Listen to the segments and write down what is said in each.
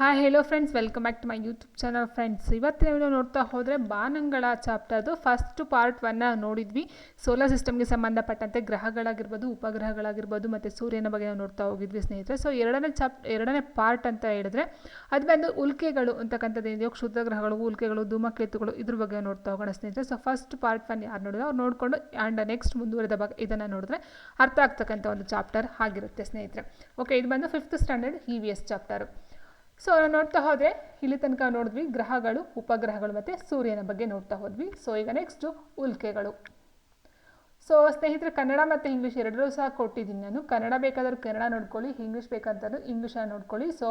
Hi hello friends welcome back to my YouTube channel friends ಇವತ್ತಿನ video ನೋಡ್ತಾ ಹೋದರೆ ಬಾನಂಗಳ ಚಾಪ್ಟರ್ದು first part ಒನ್ನ ನೋಡಿದ್ವಿ. Solar ಸಿಸ್ಟಮ್ಗೆ ಸಂಬಂಧಪಟ್ಟಂತೆ ಗ್ರಹಗಳಾಗಿರ್ಬೋದು, ಉಪಗ್ರಹಗಳಾಗಿರ್ಬೋದು, ಮತ್ತು ಸೂರ್ಯನ ಬಗ್ಗೆ ನಾವು ನೋಡ್ತಾ ಹೋಗಿದ್ವಿ ಸ್ನೇಹಿತರೆ. ಸೊ ಎರಡನೇ ಚಾಪ್ ಎರಡನೇ ಪಾರ್ಟ್ ಅಂತ ಹೇಳಿದ್ರೆ, ಅದು ಬಂದು ಉಲ್ಕೆಗಳು ಅಂತಕ್ಕಂಥದ್ದು ಏನಿದೆಯೋ, ಕ್ಷುದ್ರ ಗ್ರಹಗಳು, ಉಲ್ಕೆಗಳು, ಧೂಮಕೇತುಗಳು ಇದ್ರ ಬಗ್ಗೆ ನೋಡ್ತಾ ಹೋಗೋಣ ಸ್ನೇಹಿತರೆ. ಸೊ ಫಸ್ಟ್ ಪಾರ್ಟ್ ಒನ್ ಯಾರು ನೋಡಿದ್ರೆ ಅವ್ರು ನೋಡಿಕೊಂಡು ಆ್ಯಂಡ್ ನೆಕ್ಸ್ಟ್ ಮುಂದುವರೆದ ಭಾಗ ಇದನ್ನು ನೋಡಿದ್ರೆ ಅರ್ಥ ಆಗ್ತಕ್ಕಂಥ ಒಂದು ಚಾಪ್ಟರ್ ಆಗಿರುತ್ತೆ ಸ್ನೇಹಿತರೆ. ಓಕೆ ಇದು ಬಂದು fifth standard E V S chapter so ನೋಡ್ತಾ ಹೋದರೆ ಇಲ್ಲಿ ತನಕ ನೋಡಿದ್ವಿ ಗ್ರಹಗಳು, ಉಪಗ್ರಹಗಳು ಮತ್ತು ಸೂರ್ಯನ ಬಗ್ಗೆ ನೋಡ್ತಾ ಹೋದ್ವಿ. ಸೊ ಈಗ ನೆಕ್ಸ್ಟು ಉಲ್ಕೆಗಳು. ಸೊ ಸ್ನೇಹಿತರೆ, ಕನ್ನಡ ಮತ್ತು ಇಂಗ್ಲೀಷ್ ಎರಡರೂ ಸಹ ಕೊಟ್ಟಿದ್ದೀನಿ ನಾನು. ಕನ್ನಡ ಬೇಕಾದರೂ ಕನ್ನಡ ನೋಡ್ಕೊಳ್ಳಿ ಇಂಗ್ಲೀಷ್ ಬೇಕಂತಂದ್ರೆ ಇಂಗ್ಲೀಷನ್ನು ನೋಡ್ಕೊಳ್ಳಿ. ಸೊ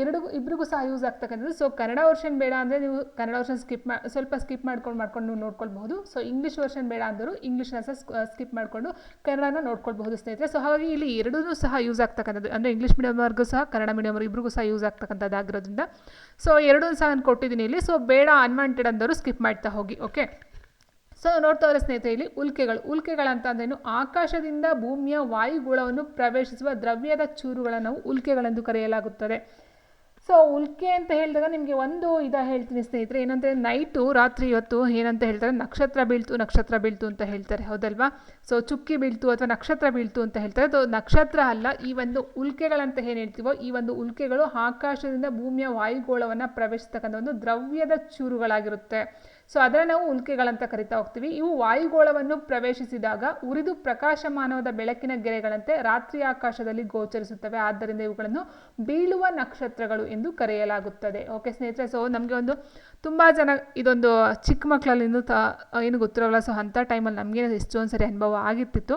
ಎರಡಿಗೂ ಇಬ್ಬರಿಗೂ ಸಹ ಯೂಸ್ ಆಗ್ತಕ್ಕಂಥದ್ದು. ಸೊ ಕನ್ನಡ ವರ್ಷನ್ ಬೇಡ ಅಂದರೆ ನೀವು ಕನ್ನಡ ವರ್ಷನ್ ಸ್ಕಿಪ್ ಮಾ, ಸ್ವಲ್ಪ ಸ್ಕಿಪ್ ಮಾಡ್ಕೊಂಡು ಮಾಡ್ಕೊಂಡು ನೀವು ನೋಡ್ಕೊಳ್ಬಹುದು. ಸೊ ಇಂಗ್ಲೀಷ್ ವರ್ಷನ್ ಬೇಡ ಅಂದರೂ ಇಂಗ್ಲೀಷ್ನ ಸಹ ಸ್ಕಿಪ್ ಮಾಡಿಕೊಂಡು ಕನ್ನಡನ ನೋಡ್ಕೊಳ್ಬಹುದು ಸ್ನೇಹಿತರೆ. ಸೊ ಹಾಗಾಗಿ ಇಲ್ಲಿ ಎರಡೂ ಸಹ ಯೂಸ್ ಆಗ್ತಕ್ಕಂಥದ್ದು. ಅಂದರೆ ಇಂಗ್ಲೀಷ್ ಮೀಡಿಯಮ್ವರೆಗೂ ಸಹ, ಕನ್ನಡ ಮೀಡಿಯಮ್ ಇಬ್ಬರಿಗೂ ಸಹ ಯೂಸ್ ಆಗ್ತಕ್ಕಂಥದ್ದಾಗಿರೋದ್ರಿಂದ. ಸೊ ಎರಡೂ ಸಹ ನಾನು ಕೊಟ್ಟಿದ್ದೀನಿ ಇಲ್ಲಿ. ಸೊ ಬೇಡ ಅನ್ವಾಂಟೆಡ್ ಅಂದವರು ಸ್ಕಿಪ್ ಮಾಡ್ತಾ ಹೋಗಿ ಓಕೆ ಸೊ ನೋಡ್ತಾ ಇರೋ ಸ್ನೇಹಿತರೆ, ಇಲ್ಲಿ ಉಲ್ಕೆಗಳು. ಉಲ್ಕೆಗಳಂತಂದ್ರೇನು? ಆಕಾಶದಿಂದ ಭೂಮಿಯ ವಾಯುಗೋಳವನ್ನು ಪ್ರವೇಶಿಸುವ ದ್ರವ್ಯದ ಚೂರುಗಳನ್ನು ನಾವು ಉಲ್ಕೆಗಳೆಂದು ಕರೆಯಲಾಗುತ್ತದೆ. ಸೊ ಉಲ್ಕೆ ಅಂತ ಹೇಳಿದಾಗ ನಿಮಗೆ ಒಂದು ಇದ ಹೇಳ್ತೀನಿ ಸ್ನೇಹಿತರೆ. ಏನಂದರೆ ನೈಟು, ರಾತ್ರಿ ಇವತ್ತು ಏನಂತ ಹೇಳ್ತಾರೆ? ನಕ್ಷತ್ರ ಬೀಳ್ತು ನಕ್ಷತ್ರ ಬೀಳ್ತು ಅಂತ ಹೇಳ್ತಾರೆ. ಹೌದಲ್ವಾ? ಸೊ ಚುಕ್ಕಿ ಬೀಳ್ತು ಅಥವಾ ನಕ್ಷತ್ರ ಬೀಳ್ತು ಅಂತ ಹೇಳ್ತಾರೆ. ಅದು ನಕ್ಷತ್ರ ಅಲ್ಲ, ಈ ಒಂದು ಉಲ್ಕೆಗಳಂತ ಏನು ಹೇಳ್ತೀವೋ, ಈ ಒಂದು ಉಲ್ಕೆಗಳು ಆಕಾಶದಿಂದ ಭೂಮಿಯ ವಾಯುಗೋಳವನ್ನು ಪ್ರವೇಶಿಸ್ತಕ್ಕಂಥ ಒಂದು ದ್ರವ್ಯದ ಚೂರುಗಳಾಗಿರುತ್ತೆ. ಸೊ ಅದನ್ನು ನಾವು ಉಲ್ಕೆಗಳಂತ ಕರಿತಾ ಹೋಗ್ತೀವಿ. ಇವು ವಾಯುಗೋಳವನ್ನು ಪ್ರವೇಶಿಸಿದಾಗ ಉರಿದು ಪ್ರಕಾಶಮಾನವಾದ ಬೆಳಕಿನ ಗೆರೆಗಳಂತೆ ರಾತ್ರಿ ಆಕಾಶದಲ್ಲಿ ಗೋಚರಿಸುತ್ತವೆ. ಆದ್ದರಿಂದ ಇವುಗಳನ್ನು ಬೀಳುವ ನಕ್ಷತ್ರಗಳು ಎಂದು ಕರೆಯಲಾಗುತ್ತದೆ. ಓಕೆ ಸ್ನೇಹಿತರೆ ಸೊ ನಮಗೆ ಒಂದು ತುಂಬ ಜನ ಇದೊಂದು ಚಿಕ್ಕ ಮಕ್ಕಳಲ್ಲಿಂದು ತ, ಏನು ಗೊತ್ತಿರೋಲ್ಲ. ಸೊ ಅಂಥ ಟೈಮಲ್ಲಿ ನಮಗೆ ಎಷ್ಟೊಂದು ಸರಿ ಅನುಭವ ಆಗಿರ್ತಿತ್ತು.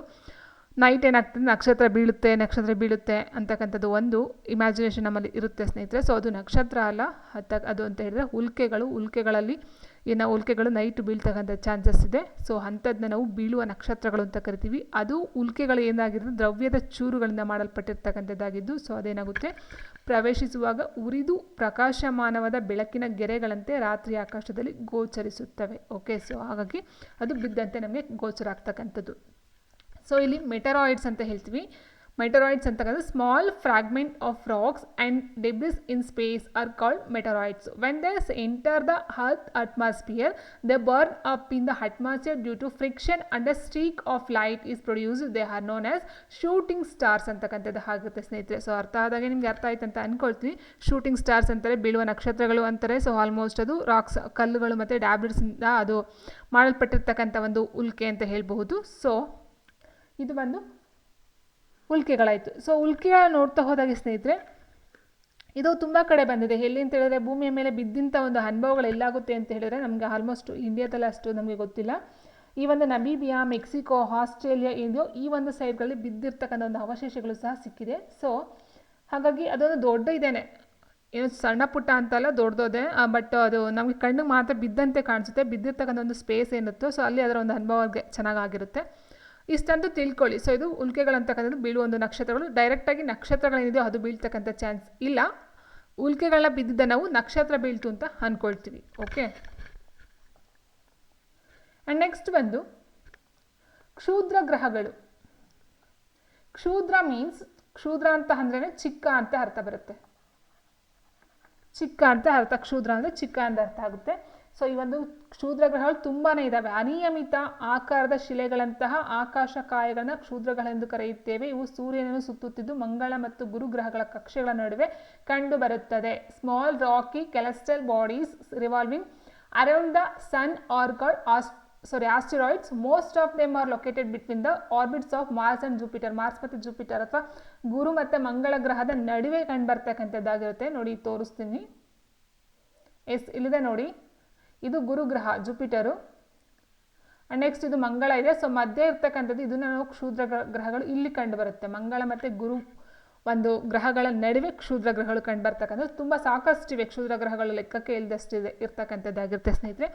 ನೈಟ್ ಏನಾಗ್ತದೆ? ನಕ್ಷತ್ರ ಬೀಳುತ್ತೆ ನಕ್ಷತ್ರ ಬೀಳುತ್ತೆ ಅಂತಕ್ಕಂಥದ್ದು ಒಂದು ಇಮ್ಯಾಜಿನೇಷನ್ ನಮ್ಮಲ್ಲಿ ಇರುತ್ತೆ ಸ್ನೇಹಿತರೆ. ಸೊ ಅದು ನಕ್ಷತ್ರ ಅಲ್ಲ ಅದು ಅಂತ ಹೇಳಿದ್ರೆ ಉಲ್ಕೆಗಳು. ಉಲ್ಕೆಗಳಲ್ಲಿ ಏನು ಉಲ್ಕೆಗಳು ನೈಟ್ ಬೀಳ್ತಕ್ಕಂಥ ಚಾನ್ಸಸ್ ಇದೆ. ಸೊ ಅಂಥದ್ದನ್ನ ನಾವು ಬೀಳುವ ನಕ್ಷತ್ರಗಳು ಅಂತ ಕರಿತೀವಿ. ಅದು ಉಲ್ಕೆಗಳು ಏನಾಗಿರೋದು, ದ್ರವ್ಯದ ಚೂರುಗಳಿಂದ ಮಾಡಲ್ಪಟ್ಟಿರ್ತಕ್ಕಂಥದ್ದಾಗಿದ್ದು. ಸೊ ಅದೇನಾಗುತ್ತೆ? ಪ್ರವೇಶಿಸುವಾಗ ಉರಿದು ಪ್ರಕಾಶಮಾನವಾದ ಬೆಳಕಿನ ಗೆರೆಗಳಂತೆ ರಾತ್ರಿ ಆಕಾಶದಲ್ಲಿ ಗೋಚರಿಸುತ್ತವೆ. ಓಕೆ ಸೊ ಹಾಗಾಗಿ ಅದು ಬಿದ್ದಂತೆ ನಮಗೆ ಗೋಚರ ಆಗ್ತಕ್ಕಂಥದ್ದು. ಸೊ ಇಲ್ಲಿ ಮೆಟರಾಯ್ಡ್ಸ್ ಅಂತ ಹೇಳ್ತೀವಿ. ಮೆಟರಾಯ್ಡ್ಸ್ ಅಂತಕ್ಕಂಥ small fragment of rocks and debris in space are called meteoroids when they enter the earth atmosphere they burn up in the atmosphere due to friction and the streak of light is produce they are known as shooting stars ಅಂತಕ್ಕಂಥದ್ದು ಆಗುತ್ತೆ ಸ್ನೇಹಿತರೆ. So ಅರ್ಥ ಆದಾಗ ನಿಮ್ಗೆ ಅರ್ಥ ಆಯ್ತು ಅಂತ ಅನ್ಕೊಳ್ತೀನಿ. ಶೂಟಿಂಗ್ ಸ್ಟಾರ್ಸ್ ಅಂತಾರೆ, ಬೀಳುವ ನಕ್ಷತ್ರಗಳು ಅಂತಾರೆ. ಸೊ ಆಲ್ಮೋಸ್ಟ್ ಅದು ರಾಕ್ಸ್ ಕಲ್ಲುಗಳು ಮತ್ತು ಡ್ಯಾಬ್ರಿಡ್ಸಿಂದ ಅದು ಮಾಡಲ್ಪಟ್ಟಿರ್ತಕ್ಕಂಥ ಒಂದು ಉಲ್ಕೆ ಅಂತ ಹೇಳಬಹುದು. ಸೊ ಇದು ಬಂದು ಉಲ್ಕೆಗಳಾಯಿತು. ಸೊ ಉಲ್ಕೆಗಳ ನೋಡ್ತಾ ಹೋದಾಗ ಸ್ನೇಹಿತರೆ, ಇದು ತುಂಬ ಕಡೆ ಬಂದಿದೆ. ಎಲ್ಲಿ ಅಂತ ಹೇಳಿದ್ರೆ ಭೂಮಿಯ ಮೇಲೆ ಬಿದ್ದಂಥ ಒಂದು ಅನುಭವಗಳು ಎಲ್ಲಾಗುತ್ತೆ ಅಂತ ಹೇಳಿದ್ರೆ ನಮಗೆ ಆಲ್ಮೋಸ್ಟ್ ಇಂಡಿಯಾದಲ್ಲಿ ಅಷ್ಟು ನಮಗೆ ಗೊತ್ತಿಲ್ಲ. ಈ ಒಂದು ನಬೀಬಿಯಾ ಮೆಕ್ಸಿಕೋ, ಆಸ್ಟ್ರೇಲಿಯಾ ಇಂಡಿಯೋ ಈ ಒಂದು ಸೈಡ್ಗಳಲ್ಲಿ ಬಿದ್ದಿರ್ತಕ್ಕಂಥ ಒಂದು ಅವಶೇಷಗಳು ಸಹ ಸಿಕ್ಕಿದೆ. ಸೊ ಹಾಗಾಗಿ ಅದೊಂದು ದೊಡ್ಡ ಇದೇನೆ. ಏನು ಸಣ್ಣ ಪುಟ್ಟ ಅಂತಲ್ಲ ದೊಡ್ಡದೋದೆ ಬಟ್ ಅದು ನಮಗೆ ಕಣ್ಣಿಗೆ ಮಾತ್ರ ಬಿದ್ದಂತೆ ಕಾಣಿಸುತ್ತೆ. ಬಿದ್ದಿರ್ತಕ್ಕಂಥ ಒಂದು ಸ್ಪೇಸ್ ಏನಿತ್ತು ಸೊ ಅಲ್ಲಿ ಅದರ ಒಂದು ಅನುಭವ ಚೆನ್ನಾಗಾಗಿರುತ್ತೆ. ಇಷ್ಟಂತೂ ತಿಳ್ಕೊಳ್ಳಿ. ಸೊ ಇದು ಉಲ್ಕೆಗಳಂತಕ್ಕಂಥದ್ದು ಬೀಳುವ ಒಂದು ನಕ್ಷತ್ರಗಳು. ಡೈರೆಕ್ಟಾಗಿ ನಕ್ಷತ್ರಗಳೇನಿದೆಯೋ ಅದು ಬೀಳ್ತಕ್ಕಂಥ ಚಾನ್ಸ್ ಇಲ್ಲ. ಉಲ್ಕೆಗಳ ಬಿದ್ದಿದ್ದ ನಾವು ನಕ್ಷತ್ರ ಬೀಳ್ತು ಅಂತ ಅಂದ್ಕೊಳ್ತೀವಿ ಓಕೆ ಆ್ಯಂಡ್ ನೆಕ್ಸ್ಟ್ ಬಂದು ಕ್ಷೂದ್ರ ಗ್ರಹಗಳು. ಕ್ಷೂದ್ರ ಮೀನ್ಸ್ ಕ್ಷೂದ್ರ ಅಂತ ಅಂದ್ರೆ ಚಿಕ್ಕ ಅಂತ ಅರ್ಥ ಬರುತ್ತೆ. ಚಿಕ್ಕ ಅಂತ ಅರ್ಥ, ಕ್ಷೂದ್ರ ಅಂದರೆ ಚಿಕ್ಕ ಅಂತ ಅರ್ಥ ಆಗುತ್ತೆ. ಸೊ ಈ ಒಂದು ಕ್ಷೂದ್ರ ಗ್ರಹಗಳು ತುಂಬಾ ಇದ್ದಾವೆ ಅನಿಯಮಿತ ಆಕಾರದ ಶಿಲೆಗಳಂತಹ ಆಕಾಶಕಾಯಗಳನ್ನ ಕ್ಷೂದ್ರಗಳೆಂದು ಕರೆಯುತ್ತೇವೆ. ಇವು ಸೂರ್ಯನನ್ನು ಸುತ್ತುತ್ತಿದ್ದು ಮಂಗಳ ಮತ್ತು ಗುರು ಗ್ರಹಗಳ ಕಕ್ಷೆಗಳ ನಡುವೆ ಕಂಡು ಬರುತ್ತದೆ. Small rocky celestial bodies revolving around the sun are as sorry asteroids most of them are located between the orbits of Mars and Jupiter Mars ಮತ್ತು ಜೂಪಿಟರ್ ಅಥವಾ ಗುರು ಮತ್ತು ಮಂಗಳ ಗ್ರಹದ ನಡುವೆ ಕಂಡು ಬರ್ತಕ್ಕಂಥದ್ದಾಗಿರುತ್ತೆ. ನೋಡಿ, ತೋರಿಸ್ತೀನಿ. ಎಸ್, ಇಲ್ಲಿದೆ ನೋಡಿ. ಇದು ಗುರುಗ್ರಹ, ಜುಪಿಟರು. ಆ್ಯಂಡ್ ನೆಕ್ಸ್ಟ್ ಇದು ಮಂಗಳ ಇದೆ. ಸೊ ಮಧ್ಯೆ ಇರ್ತಕ್ಕಂಥದ್ದು ಇದನ್ನು ನಾವು ಕ್ಷುದ್ರ ಗ್ರಹಗಳು ಇಲ್ಲಿ ಕಂಡು ಬರುತ್ತೆ. ಮಂಗಳ ಮತ್ತು ಗುರು ಒಂದು ಗ್ರಹಗಳ ನಡುವೆ ಕ್ಷುದ್ರ ಗ್ರಹಗಳು ಕಂಡು ಬರ್ತಕ್ಕಂಥದ್ದು. ತುಂಬ ಸಾಕಷ್ಟಿವೆ ಕ್ಷುದ್ರ ಗ್ರಹಗಳು ಲೆಕ್ಕಕ್ಕೆ ಇಲ್ಲದಷ್ಟಿದೆ ಇರ್ತಕ್ಕಂಥದ್ದಾಗಿರುತ್ತೆ ಸ್ನೇಹಿತರೆ.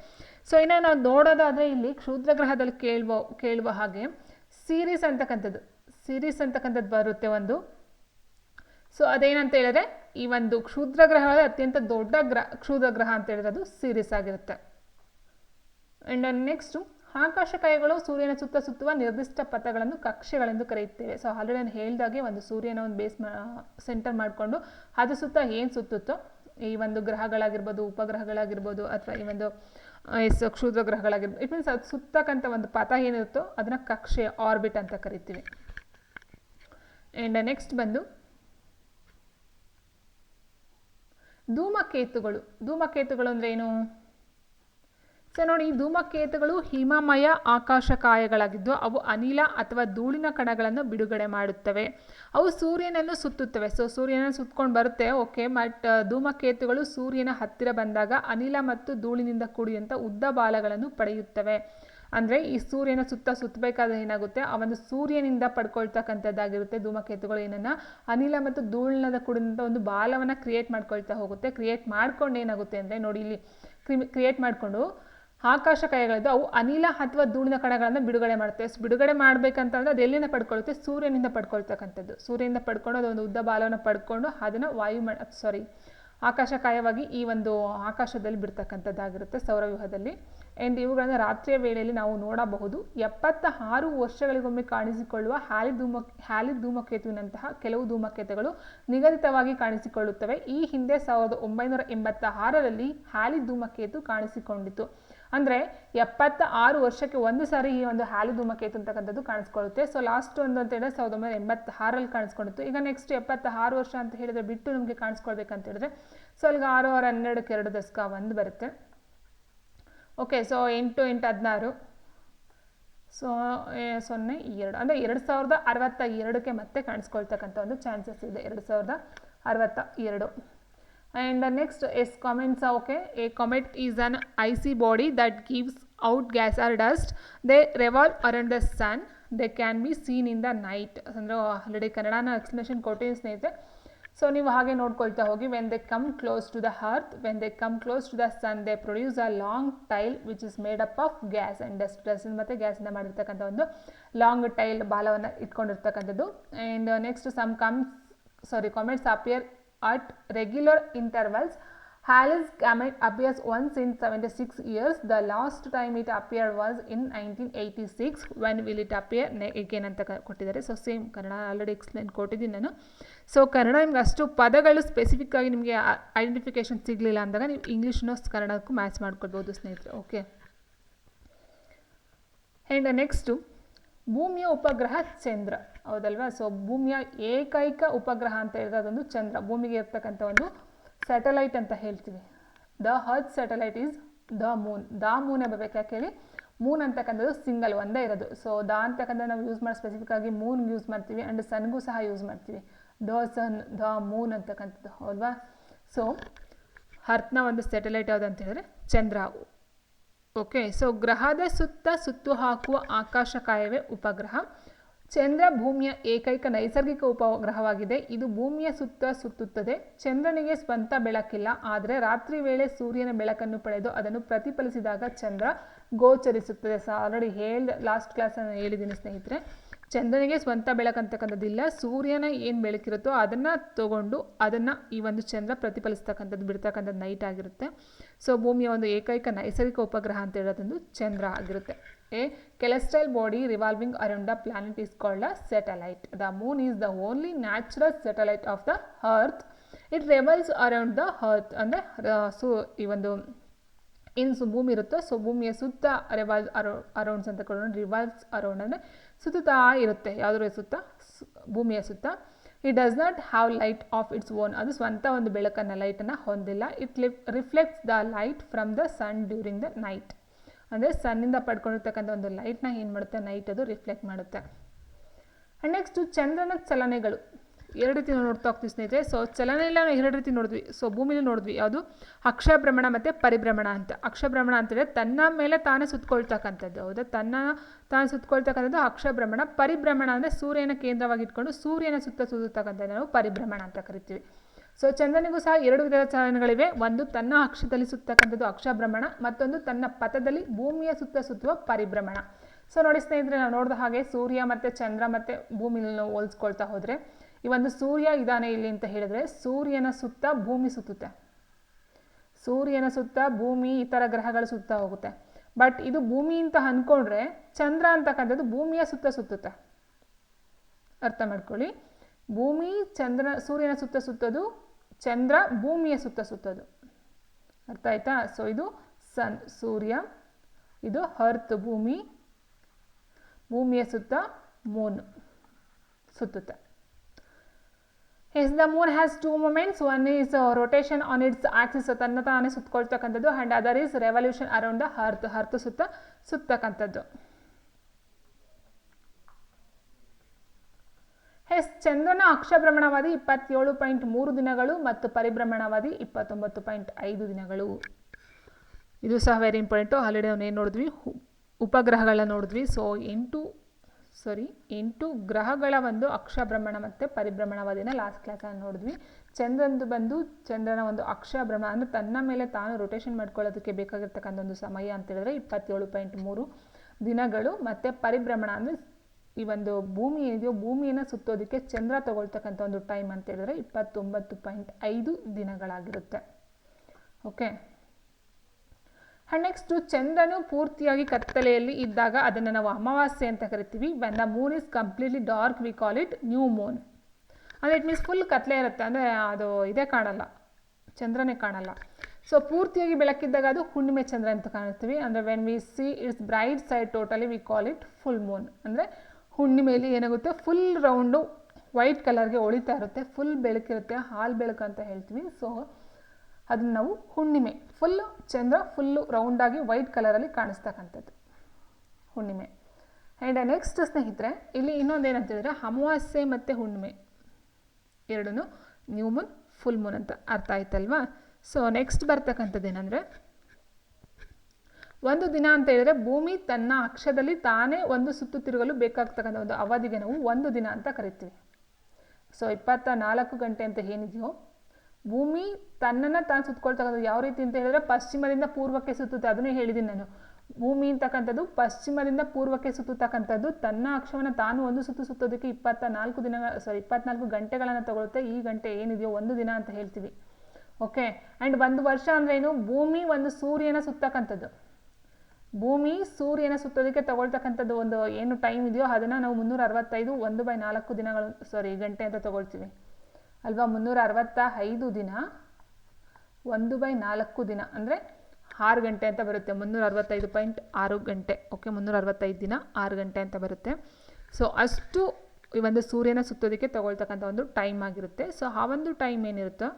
ಸೊ ಇನ್ನು ನಾವು ನೋಡೋದಾದರೆ ಇಲ್ಲಿ ಕ್ಷುದ್ರ ಗ್ರಹದಲ್ಲಿ ಕೇಳುವ ಕೇಳುವ ಹಾಗೆ ಸೀರೀಸ್ ಅಂತಕ್ಕಂಥದ್ದು. ಸೀರೀಸ್ ಅಂತಕ್ಕಂಥದ್ದು ಬರುತ್ತೆ ಒಂದು. ಸೊ ಅದೇನಂತ ಹೇಳಿದ್ರೆ ಈ ಒಂದು ಕ್ಷುದ್ರ ಗ್ರಹಗಳಲ್ಲಿ ಅತ್ಯಂತ ದೊಡ್ಡ ಗ್ರಹ ಕ್ಷುದ್ರ ಗ್ರಹ ಅಂತ ಹೇಳಿದ್ರೆ ಅದು ಸಿರಿಸ್ ಆಗಿರುತ್ತೆ. ಆ್ಯಂಡ್ ನೆಕ್ಸ್ಟು ಆಕಾಶಕಾಯಗಳು ಸೂರ್ಯನ ಸುತ್ತ ಸುತ್ತುವ ನಿರ್ದಿಷ್ಟ ಪಥಗಳನ್ನು ಕಕ್ಷೆಗಳೆಂದು ಕರೆಯುತ್ತೇವೆ. ಸೊ ಆಲ್ರೆಡಿ ನಾನು ಹೇಳಿದಾಗೆ ಒಂದು ಸೂರ್ಯನ ಒಂದು ಬೇಸ್ ಸೆಂಟರ್ ಮಾಡಿಕೊಂಡು ಅದು ಸುತ್ತ ಏನು ಸುತ್ತುತ್ತೋ, ಈ ಒಂದು ಗ್ರಹಗಳಾಗಿರ್ಬೋದು, ಉಪಗ್ರಹಗಳಾಗಿರ್ಬೋದು, ಅಥವಾ ಈ ಒಂದು ಎಸ್ ಕ್ಷುದ್ರ ಗ್ರಹಗಳಾಗಿರ್ಬೋದು ಇಟ್ ಮೀನ್ಸ್ ಅದು ಸುತ್ತಕ್ಕಂಥ ಒಂದು ಪಥ ಏನಿರುತ್ತೋ ಅದನ್ನು ಕಕ್ಷೆ ಆರ್ಬಿಟ್ ಅಂತ ಕರಿತೀವಿ. ಆ್ಯಂಡ್ ನೆಕ್ಸ್ಟ್ ಬಂದು ಧೂಮಕೇತುಗಳು. ಧೂಮಕೇತುಗಳು ಅಂದ್ರೆ ಏನು? ಸೊ ನೋಡಿ, ಧೂಮಕೇತುಗಳು ಹಿಮಮಯ ಆಕಾಶಕಾಯಗಳಾಗಿದ್ದು ಅವು ಅನಿಲ ಅಥವಾ ಧೂಳಿನ ಕಣಗಳನ್ನು ಬಿಡುಗಡೆ ಮಾಡುತ್ತವೆ. ಅವು ಸೂರ್ಯನನ್ನು ಸುತ್ತುತ್ತವೆ. ಸೊ ಸೂರ್ಯನ ಸುತ್ತಕೊಂಡು ಬರುತ್ತೆ. ಓಕೆ ಬಟ್ ಧೂಮಕೇತುಗಳು ಸೂರ್ಯನ ಹತ್ತಿರ ಬಂದಾಗ ಅನಿಲ ಮತ್ತು ಧೂಳಿನಿಂದ ಕೂಡಿದಂಥ ಉದ್ದ ಬಾಲಗಳನ್ನು ಪಡೆಯುತ್ತವೆ. ಅಂದರೆ ಈ ಸೂರ್ಯನ ಸುತ್ತ ಸುತ್ತಬೇಕಾದ್ರೆ ಏನಾಗುತ್ತೆ? ಆ ಒಂದು ಸೂರ್ಯನಿಂದ ಪಡ್ಕೊಳ್ತಕ್ಕಂಥದ್ದಾಗಿರುತ್ತೆ. ಧೂಮಕೇತುಗಳು ಏನನ್ನ? ಅನಿಲ ಮತ್ತು ಧೂಳಿನದ ಕೂಡ ಒಂದು ಬಾಲವನ್ನು ಕ್ರಿಯೇಟ್ ಮಾಡ್ಕೊಳ್ತಾ ಹೋಗುತ್ತೆ. ಕ್ರಿಯೇಟ್ ಮಾಡ್ಕೊಂಡು ಏನಾಗುತ್ತೆ ಅಂದರೆ ನೋಡಿ ಇಲ್ಲಿ ಕ್ರಿಯೇಟ್ ಮಾಡಿಕೊಂಡು ಆಕಾಶಕಾಯಗಳಿದ್ದು ಅವು ಅನಿಲ ಅಥವಾ ಧೂಳಿನ ಕಣಗಳನ್ನು ಬಿಡುಗಡೆ ಮಾಡುತ್ತೆ. ಬಿಡುಗಡೆ ಮಾಡಬೇಕಂತಂದ್ರೆ ಅದು ಎಲ್ಲಿಂದ ಪಡ್ಕೊಳ್ಳುತ್ತೆ? ಸೂರ್ಯನಿಂದ ಪಡ್ಕೊಳ್ತಕ್ಕಂಥದ್ದು. ಸೂರ್ಯನಿಂದ ಪಡ್ಕೊಂಡು ಅದೊಂದು ಉದ್ದ ಬಾಲವನ್ನು ಪಡ್ಕೊಂಡು ಅದನ್ನು ವಾಯು ಸಾರಿ ಆಕಾಶಕಾಯವಾಗಿ ಈ ಒಂದು ಆಕಾಶದಲ್ಲಿ ಬಿಡ್ತಕ್ಕಂಥದ್ದಾಗಿರುತ್ತೆ ಸೌರವ್ಯೂಹದಲ್ಲಿ. ಆ್ಯಂಡ್ ಇವುಗಳನ್ನು ರಾತ್ರಿಯ ವೇಳೆಯಲ್ಲಿ ನಾವು ನೋಡಬಹುದು. ಎಪ್ಪತ್ತ ಆರು ವರ್ಷಗಳಿಗೊಮ್ಮೆ ಕಾಣಿಸಿಕೊಳ್ಳುವ ಹ್ಯಾಲಿ ಧೂಮ ಹ್ಯಾಲಿ ಧೂಮಕೇತುವಿನಂತಹ ಕೆಲವು ಧೂಮಕೇತುಗಳು ನಿಗದಿತವಾಗಿ ಕಾಣಿಸಿಕೊಳ್ಳುತ್ತವೆ. ಈ ಹಿಂದೆ ಸಾವಿರದ ಒಂಬೈನೂರ ಎಂಬತ್ತ ಆರರಲ್ಲಿ ಹ್ಯಾಲಿ ಧೂಮಕೇತು ಕಾಣಿಸಿಕೊಂಡಿತು ಅಂದರೆ ಎಪ್ಪತ್ತ ಆರು ವರ್ಷಕ್ಕೆ ಒಂದು ಸಾರಿ ಈ ಒಂದು ಹ್ಯಾಲಿ ಧೂಮಕೇತು ಅಂತಕ್ಕಂಥದ್ದು ಕಾಣಿಸ್ಕೊಳ್ಳುತ್ತೆ. ಸೊ ಲಾಸ್ಟ್ ಒಂದು ಅಂತ ಹೇಳಿದ್ರೆ ಸಾವಿರದ ಒಂಬೈನೂರ ಎಂಬತ್ತಾರಲ್ಲಿ ಕಾಣಿಸ್ಕೊಂಡಿತ್ತು. ಈಗ ನೆಕ್ಸ್ಟ್ ಎಪ್ಪತ್ತ ಆರು ವರ್ಷ ಅಂತ ಹೇಳಿದ್ರೆ ಬಿಟ್ಟು ನಮಗೆ ಕಾಣಿಸ್ಕೊಳ್ಬೇಕಂತ ಹೇಳಿದ್ರೆ, ಸೊ ಅಲ್ಲಿಗೆ ಆರು ಆರು, ಹನ್ನೆರಡಕ್ಕೆ ಎರಡು ದಶಕ ಒಂದು ಬರುತ್ತೆ. ಓಕೆ ಸೊ ಎಂಟು ಎಂಟು ಹದಿನಾರು. ಸೊ ಸೊನ್ನೆ, ಎರಡು. ಅಂದರೆ ಎರಡು ಸಾವಿರದ ಅರವತ್ತ ಎರಡಕ್ಕೆ ಮತ್ತೆ ಕಾಣಿಸ್ಕೊಳ್ತಕ್ಕಂಥ ಒಂದು ಚಾನ್ಸಸ್ ಇದೆ. ಎರಡು ಸಾವಿರದ ಅರವತ್ತ ಎರಡು. And next is comets okay a comet is an icy body that gives out gas or dust they revolve around the sun they can be seen in the night ಅಂದರೆ ಆಲ್ರೆಡಿ ಕನ್ನಡನ explanation ಕೊಟ್ಟಿದ್ದೀನಿ ಸ್ನೇಹಿತರೆ. So ನೀವು ಹಾಗೆ ನೋಡ್ಕೊಳ್ತಾ ಹೋಗಿ when they come close to the earth when they come close to the sun they produce a long tail which is made up of gas and dust dust ಮತ್ತು ಗ್ಯಾಸಿಂದ ಮಾಡಿರ್ತಕ್ಕಂಥ ಒಂದು ಲಾಂಗ್ ಟೈಲ್ ಬಾಲವನ್ನು ಇಟ್ಕೊಂಡಿರ್ತಕ್ಕಂಥದ್ದು and next some comes sorry comets appear at regular intervals. Halley's comet appears once in 76 years. The last time it appeared was in 1986. When will it appear? again ಅಂತ ಕೊಟ್ಟಿದ್ದಾರೆ so same Kannada already explain ಕೊಟ್ಟಿದ್ದೀನಿ ನಾನು so Kannada ನಿಮ್ಗೆ ಅಷ್ಟು ಪದಗಳು specific ಆಗಿ ನಿಮಗೆ identification ಸಿಗಲಿಲ್ಲ ಅಂದಾಗ ನೀವು ಇಂಗ್ಲೀಷ್ನೂ ಕನ್ನಡಕ್ಕೂ ಮ್ಯಾಚ್ ಮಾಡ್ಕೊಳ್ಬೋದು ಸ್ನೇಹಿತರೆ ಓಕೆ ಆ್ಯಂಡ್ ನೆಕ್ಸ್ಟು ಭೂಮಿಯ ಉಪಗ್ರಹ ಚಂದ್ರ ಹೌದಲ್ವಾ ಸೊ ಭೂಮಿಯ ಏಕೈಕ ಉಪಗ್ರಹ ಅಂತ ಹೇಳಿದ್ರೆ ಅದೊಂದು ಚಂದ್ರ ಭೂಮಿಗೆ ಇರ್ತಕ್ಕಂಥ ಒಂದು ಸ್ಯಾಟಲೈಟ್ ಅಂತ ಹೇಳ್ತೀವಿ. The earth satellite is the moon. The moon ಎಂಬ ಬೇಕಾ ಹೇಳಿ? ಮೂನ್ ಅಂತಕ್ಕಂಥದ್ದು ಸಿಂಗಲ್ ಒಂದೇ ಇರೋದು. ಸೊ ದ ಅಂತಕ್ಕಂಥ ನಾವು ಯೂಸ್ ಮಾಡಿ ಸ್ಪೆಸಿಫಿಕ್ ಆಗಿ ಮೂನ್ ಯೂಸ್ ಮಾಡ್ತೀವಿ ಆ್ಯಂಡ್ ಸನ್ಗೂ ಸಹ ಯೂಸ್ ಮಾಡ್ತೀವಿ. ದ ಸನ್ ದ ಮೂನ್ ಅಂತಕ್ಕಂಥದ್ದು ಅಲ್ವಾ? ಸೊ ಹರ್ತ್ನ ಒಂದು ಸ್ಯಾಟಲೈಟ್ ಯಾವುದು ಅಂತ ಹೇಳಿದ್ರೆ ಚಂದ್ರ ಓಕೆ ಸೊ ಗ್ರಹದ ಸುತ್ತ ಸುತ್ತು ಹಾಕುವ ಆಕಾಶಕಾಯವೇ ಉಪಗ್ರಹ. ಚಂದ್ರ ಭೂಮಿಯ ಏಕೈಕ ನೈಸರ್ಗಿಕ ಉಪಗ್ರಹವಾಗಿದೆ. ಇದು ಭೂಮಿಯ ಸುತ್ತ ಸುತ್ತುತ್ತದೆ. ಚಂದ್ರನಿಗೆ ಸ್ವಂತ ಬೆಳಕಿಲ್ಲ. ಆದರೆ ರಾತ್ರಿ ವೇಳೆ ಸೂರ್ಯನ ಬೆಳಕನ್ನು ಪಡೆದು ಅದನ್ನು ಪ್ರತಿಫಲಿಸಿದಾಗ ಚಂದ್ರ ಗೋಚರಿಸುತ್ತದೆ. ಸೊ, ಆಲ್ರೆಡಿ ಹೇಳಿದ ಲಾಸ್ಟ್ ಕ್ಲಾಸನ್ನು ಹೇಳಿದ್ದೀನಿ ಸ್ನೇಹಿತರೆ. ಚಂದ್ರನಿಗೆ ಸ್ವಂತ ಬೆಳಕಂತಕ್ಕಂಥದ್ದಿಲ್ಲ. ಸೂರ್ಯನ ಏನು ಬೆಳಕಿರುತ್ತೋ ಅದನ್ನು ತಗೊಂಡು ಅದನ್ನು ಈ ಒಂದು ಚಂದ್ರ ಪ್ರತಿಫಲಿಸ್ತಕ್ಕಂಥದ್ದು, ಬಿಡ್ತಕ್ಕಂಥದ್ದು ನೈಟ್ ಆಗಿರುತ್ತೆ. ಸೊ ಭೂಮಿಯ ಒಂದು ಏಕೈಕ ನೈಸರ್ಗಿಕ ಉಪಗ್ರಹ ಅಂತ ಹೇಳೋದೊಂದು ಚಂದ್ರ ಆಗಿರುತ್ತೆ. A, celestial body revolving around the planet is called a satellite. The moon is the only natural satellite of the earth. It revolves around the earth ಅಂದರೆ ಸೊ, ಈ ಒಂದು ಏನು ಸು ಭೂಮಿ ಇರುತ್ತೆ ಸೊ ಭೂಮಿಯ ಸುತ್ತ ರೆವಾಲ್ಸ್ ಅರೌ ಅರೌಂಡ್ಸ್ ಅಂತ ಕೊಡೋಣ. ರಿವಾಲ್ಸ್ ಅರೌಂಡ್ ಅಂದರೆ ಸುತ್ತಾ ಇರುತ್ತೆ. ಯಾವುದ್ರ ಸುತ್ತ? ಭೂಮಿಯ ಸುತ್ತ. It does not have light of its own ಅದು ಸ್ವಂತ ಒಂದು ಬೆಳಕನ್ನು ಲೈಟನ್ನು ಹೊಂದಿಲ್ಲ. It ಲಿಫ್ reflects the light from the sun during the night ಅಂದರೆ ಸನ್ನಿಂದ ಪಡ್ಕೊಂಡಿರ್ತಕ್ಕಂಥ ಒಂದು ಲೈಟ್ನ ಏನು ಮಾಡುತ್ತೆ? ನೈಟ್ ಅದು ರಿಫ್ಲೆಕ್ಟ್ ಮಾಡುತ್ತೆ. ಆ್ಯಂಡ್ ನೆಕ್ಸ್ಟು ಚಂದ್ರನ ಚಲನೆಗಳು. ಎರಡು ರೀತಿ ನೋಡ್ತಾ ಹೋಗ್ತೀವಿ ಸ್ನೇಹಿತರೆ. ಸೊ ಚಲನೆ ಇಲ್ಲ ನಾವು ಎರಡು ರೀತಿ ನೋಡಿದ್ವಿ. ಸೊ ಭೂಮಿಲಿ ನೋಡಿದ್ವಿ. ಯಾವುದು? ಅಕ್ಷಭ್ರಮಣ ಮತ್ತು ಪರಿಭ್ರಮಣ ಅಂತ. ಅಕ್ಷಭ್ರಮಣ ಅಂತಂದರೆ ತನ್ನ ಮೇಲೆ ತಾನೇ ಸುತ್ತಕೊಳ್ತಕ್ಕಂಥದ್ದು ಹೌದಾ? ತನ್ನ ತಾನು ಸುತ್ತಕೊಳ್ತಕ್ಕಂಥದ್ದು ಅಕ್ಷಭ್ರಮಣ ಪರಿಭ್ರಮಣ ಅಂದರೆ ಸೂರ್ಯನ ಕೇಂದ್ರವಾಗಿ ಇಟ್ಕೊಂಡು ಸೂರ್ಯನ ಸುತ್ತ ಸುತ್ತಕ್ಕಂಥದ್ದು ನಾವು ಪರಿಭ್ರಮಣ ಅಂತ ಕರಿತೀವಿ. ಸೊ ಚಂದ್ರನಿಗೂ ಸಹ ಎರಡು ವಿಧದ ಚಲನಗಳಿವೆ. ಒಂದು ತನ್ನ ಅಕ್ಷದಲ್ಲಿ ಸುತ್ತಕ್ಕಂಥದ್ದು ಅಕ್ಷಭ್ರಮಣ, ಮತ್ತೊಂದು ತನ್ನ ಪಥದಲ್ಲಿ ಭೂಮಿಯ ಸುತ್ತ ಸುತ್ತುವ ಪರಿಭ್ರಮಣ. ಸೊ ನೋಡಿ ಸ್ನೇಹಿತರೆ, ನಾವು ನೋಡಿದ ಹಾಗೆ ಸೂರ್ಯ ಮತ್ತು ಚಂದ್ರ ಮತ್ತು ಭೂಮಿಯನ್ನು ಹೋಲಿಸ್ಕೊಳ್ತಾ ಹೋದರೆ, ಈ ಒಂದು ಸೂರ್ಯ ಇದಾನೆ ಇಲ್ಲಿ ಅಂತ ಹೇಳಿದ್ರೆ ಸೂರ್ಯನ ಸುತ್ತ ಭೂಮಿ ಸುತ್ತುತ್ತೆ. ಸೂರ್ಯನ ಸುತ್ತ ಭೂಮಿ ಇತರ ಗ್ರಹಗಳ ಸುತ್ತ ಹೋಗುತ್ತೆ. ಬಟ್ ಇದು ಭೂಮಿ ಅಂತ ಅಂದ್ಕೊಂಡ್ರೆ ಚಂದ್ರ ಅಂತಕ್ಕಂಥದ್ದು ಭೂಮಿಯ ಸುತ್ತ ಸುತ್ತುತ್ತೆ. ಅರ್ಥ ಮಾಡ್ಕೊಳ್ಳಿ. ಭೂಮಿ ಚಂದ್ರ ಸೂರ್ಯನ ಸುತ್ತ ಸುತ್ತೋದು ಚಂದ್ರ ಭೂಮಿಯ ಸುತ್ತ ಸುತ್ತೋದು. ಅರ್ಥ ಆಯ್ತಾ? ಸೊ ಇದು ಸನ್, ಸೂರ್ಯ, ಇದು ಹರ್ತ್ ಭೂಮಿ, ಭೂಮಿಯ ಸುತ್ತ moon ಸುತ್ತುತ್ತೆ. Yes the moon has two movements one is rotation on its axis ತನ್ನ ತಾನೇ ಸುತ್ತಕೊಳ್ತಕ್ಕಂಥದ್ದು and other is revolution around the earth earth ಸುತ್ತ ಸುತ್ತಕ್ಕಂಥದ್ದು. ಎಸ್ ಚಂದ್ರನ ಅಕ್ಷಭ್ರಮಣವಾದಿ ಇಪ್ಪತ್ತೇಳು ಪಾಯಿಂಟ್ ಮೂರು ದಿನಗಳು ಮತ್ತು ಪರಿಭ್ರಮಣವಾದಿ ಇಪ್ಪತ್ತೊಂಬತ್ತು ಪಾಯಿಂಟ್ ಐದು ದಿನಗಳು. ಇದು ಸಹ ವೆರಿ ಇಂಪಾರ್ಟೆಂಟು ಹಾಲಿಡೇ ಏನು ನೋಡಿದ್ವಿ? ಉಪಗ್ರಹಗಳನ್ನ ನೋಡಿದ್ವಿ. ಸೊ ಎಂಟು ಸಾರಿ ಎಂಟು ಗ್ರಹಗಳ ಒಂದು ಅಕ್ಷಭ್ರಮಣ ಮತ್ತು ಪರಿಭ್ರಮಣವಾದಿನ ಲಾಸ್ಟ್ ಕ್ಲಾಸನ್ನು ನೋಡಿದ್ವಿ. ಚಂದ್ರಂದು ಬಂದು ಚಂದ್ರನ ಒಂದು ಅಕ್ಷಭ್ರಮಣ ಅಂದರೆ ತನ್ನ ಮೇಲೆ ತಾನು ರೊಟೇಷನ್ ಮಾಡ್ಕೊಳ್ಳೋದಕ್ಕೆ ಬೇಕಾಗಿರ್ತಕ್ಕಂಥ ಒಂದು ಸಮಯ ಅಂತ ಹೇಳಿದ್ರೆ ಇಪ್ಪತ್ತೇಳು ಪಾಯಿಂಟ್ ಮೂರು ದಿನಗಳು ಮತ್ತು ಪರಿಭ್ರಮಣ ಅಂದರೆ ಈ ಒಂದು ಭೂಮಿ ಏನಿದೆಯೋ ಭೂಮಿಯನ್ನು ಸುತ್ತೋದಕ್ಕೆ ಚಂದ್ರ ತಗೊಳ್ತಕ್ಕಂಥ ಒಂದು ಟೈಮ್ ಅಂತ ಹೇಳಿದ್ರೆ ಇಪ್ಪತ್ತೊಂಬತ್ತು ಪಾಯಿಂಟ್ ಐದು ದಿನಗಳಾಗಿರುತ್ತೆ. ಓಕೆ ನೆಕ್ಸ್ಟು ಚಂದ್ರನು ಪೂರ್ತಿಯಾಗಿ ಕತ್ತಲೆಯಲ್ಲಿ ಇದ್ದಾಗ ಅದನ್ನು ನಾವು ಅಮಾವಾಸ್ಯೆ ಅಂತ ಕರಿತೀವಿ. When the moon is completely dark we call it new moon ಅಂದರೆ ಇಟ್ ಮೀನ್ಸ್ ಫುಲ್ ಕತ್ತಲೆ ಇರುತ್ತೆ. ಅಂದರೆ ಅದು ಇದೇ ಕಾಣಲ್ಲ. ಚಂದ್ರನೇ ಕಾಣಲ್ಲ. ಸೊ ಪೂರ್ತಿಯಾಗಿ ಬೆಳಕಿದ್ದಾಗ ಅದು ಹುಣ್ಣಿಮೆ ಚಂದ್ರ ಅಂತ ಕಾಣಿಸ್ತೀವಿ ಅಂದರೆ when we see its bright side totally we call it full moon ಅಂದರೆ ಹುಣ್ಣಿಮೆಯಲ್ಲಿ ಏನಾಗುತ್ತೆ? ಫುಲ್ ರೌಂಡು ವೈಟ್ ಕಲರ್ಗೆ ಹೊಳಿತಾ ಇರುತ್ತೆ. ಫುಲ್ ಬೆಳಕಿರುತ್ತೆ ಹಾಲು ಬೆಳಕು ಅಂತ ಹೇಳ್ತೀವಿ. ಸೊ ಅದನ್ನು ನಾವು ಹುಣ್ಣಿಮೆ. ಫುಲ್ ಚಂದ್ರ ಫುಲ್ಲು ರೌಂಡಾಗಿ ವೈಟ್ ಕಲರಲ್ಲಿ ಕಾಣಿಸ್ತಕ್ಕಂಥದ್ದು. ಹುಣ್ಣಿಮೆ. ಆ್ಯಂಡ್ ನೆಕ್ಸ್ಟ್ ಸ್ನೇಹಿತರೆ, ಇಲ್ಲಿ ಇನ್ನೊಂದು ಏನಂತ ಹೇಳಿದ್ರೆ ಅಮಾವಾಸ್ಯೆ ಮತ್ತು ಹುಣ್ಣಿಮೆ. ಎರಡೂ ನ್ಯೂ ಮೂನ್ ಫುಲ್ ಮೂನ್ ಅಂತ ಅರ್ಥ ಆಯ್ತಲ್ವಾ? ಸೊ ನೆಕ್ಸ್ಟ್ ಬರ್ತಕ್ಕಂಥದ್ದು ಏನಂದರೆ ಒಂದು ದಿನ ಅಂತ ಹೇಳಿದ್ರೆ ಭೂಮಿ ತನ್ನ ಅಕ್ಷದಲ್ಲಿ ತಾನೇ ಒಂದು ಸುತ್ತು ತಿರುಗಲು ಬೇಕಾಗ್ತಕ್ಕಂಥ ಒಂದು ಅವಧಿಗೆ ನಾವು ಒಂದು ದಿನ ಅಂತ ಕರಿತೀವಿ. ಸೊ ಇಪ್ಪತ್ತ ನಾಲ್ಕು ಗಂಟೆ ಅಂತ ಏನಿದೆಯೋ, ಭೂಮಿ ತನ್ನನ್ನು ತಾನು ಸುತ್ತಕೊಳ್ತಕ್ಕಂಥದ್ದು ಯಾವ ರೀತಿ ಅಂತ ಹೇಳಿದ್ರೆ ಪಶ್ಚಿಮದಿಂದ ಪೂರ್ವಕ್ಕೆ ಸುತ್ತುತ್ತೆ. ಅದನ್ನೇ ಹೇಳಿದ್ದೀನಿ ನಾನು. ಭೂಮಿ ಅಂತಕ್ಕಂಥದ್ದು ಪಶ್ಚಿಮದಿಂದ ಪೂರ್ವಕ್ಕೆ ಸುತ್ತತಕ್ಕಂಥದ್ದು ತನ್ನ ಅಕ್ಷವನ್ನು ತಾನು ಒಂದು ಸುತ್ತು ಸುತ್ತೋದಕ್ಕೆ ಇಪ್ಪತ್ತ ನಾಲ್ಕು ದಿನ ಸಾರಿ ಇಪ್ಪತ್ನಾಲ್ಕು ಗಂಟೆಗಳನ್ನು ತಗೊಳುತ್ತೆ ಈ ಗಂಟೆ ಏನಿದೆಯೋ ಒಂದು ದಿನ ಅಂತ ಹೇಳ್ತೀವಿ. ಓಕೆ ಆ್ಯಂಡ್ ಒಂದು ವರ್ಷ ಅಂದ್ರೆ ಏನು? ಭೂಮಿ ಒಂದು ಸೂರ್ಯನ ಸುತ್ತಕ್ಕಂಥದ್ದು. ಭೂಮಿ ಸೂರ್ಯನ ಸುತ್ತೋದಕ್ಕೆ ತಗೊಳ್ತಕ್ಕಂಥದ್ದು ಒಂದು ಏನು ಟೈಮ್ ಇದೆಯೋ ಅದನ್ನು ನಾವು ಮುನ್ನೂರ ಅರವತ್ತೈದು ಒಂದು ಬೈ ನಾಲ್ಕು ದಿನಗಳು ಸಾರಿ ಗಂಟೆ ಅಂತ ತಗೊಳ್ತೀವಿ. ಅಲ್ವಾ? ಮುನ್ನೂರ ಅರವತ್ತ ಐದು ದಿನ, ಒಂದು ಬೈ ನಾಲ್ಕು ದಿನ, ಅಂದರೆ ಆರು ಗಂಟೆ ಅಂತ ಬರುತ್ತೆ. ಮುನ್ನೂರ ಅರವತ್ತೈದು ಪಾಯಿಂಟ್ ಆರು ಗಂಟೆ ಓಕೆ ಮುನ್ನೂರ ಅರವತ್ತೈದು ದಿನ, ಆರು ಗಂಟೆ ಅಂತ ಬರುತ್ತೆ. ಸೊ ಅಷ್ಟು ಈ ಒಂದು ಸೂರ್ಯನ ಸುತ್ತೋದಕ್ಕೆ ತಗೊಳ್ತಕ್ಕಂಥ ಒಂದು ಟೈಮ್ ಆಗಿರುತ್ತೆ. ಸೊ ಆ ಒಂದು ಟೈಮ್ ಏನಿರುತ್ತೋ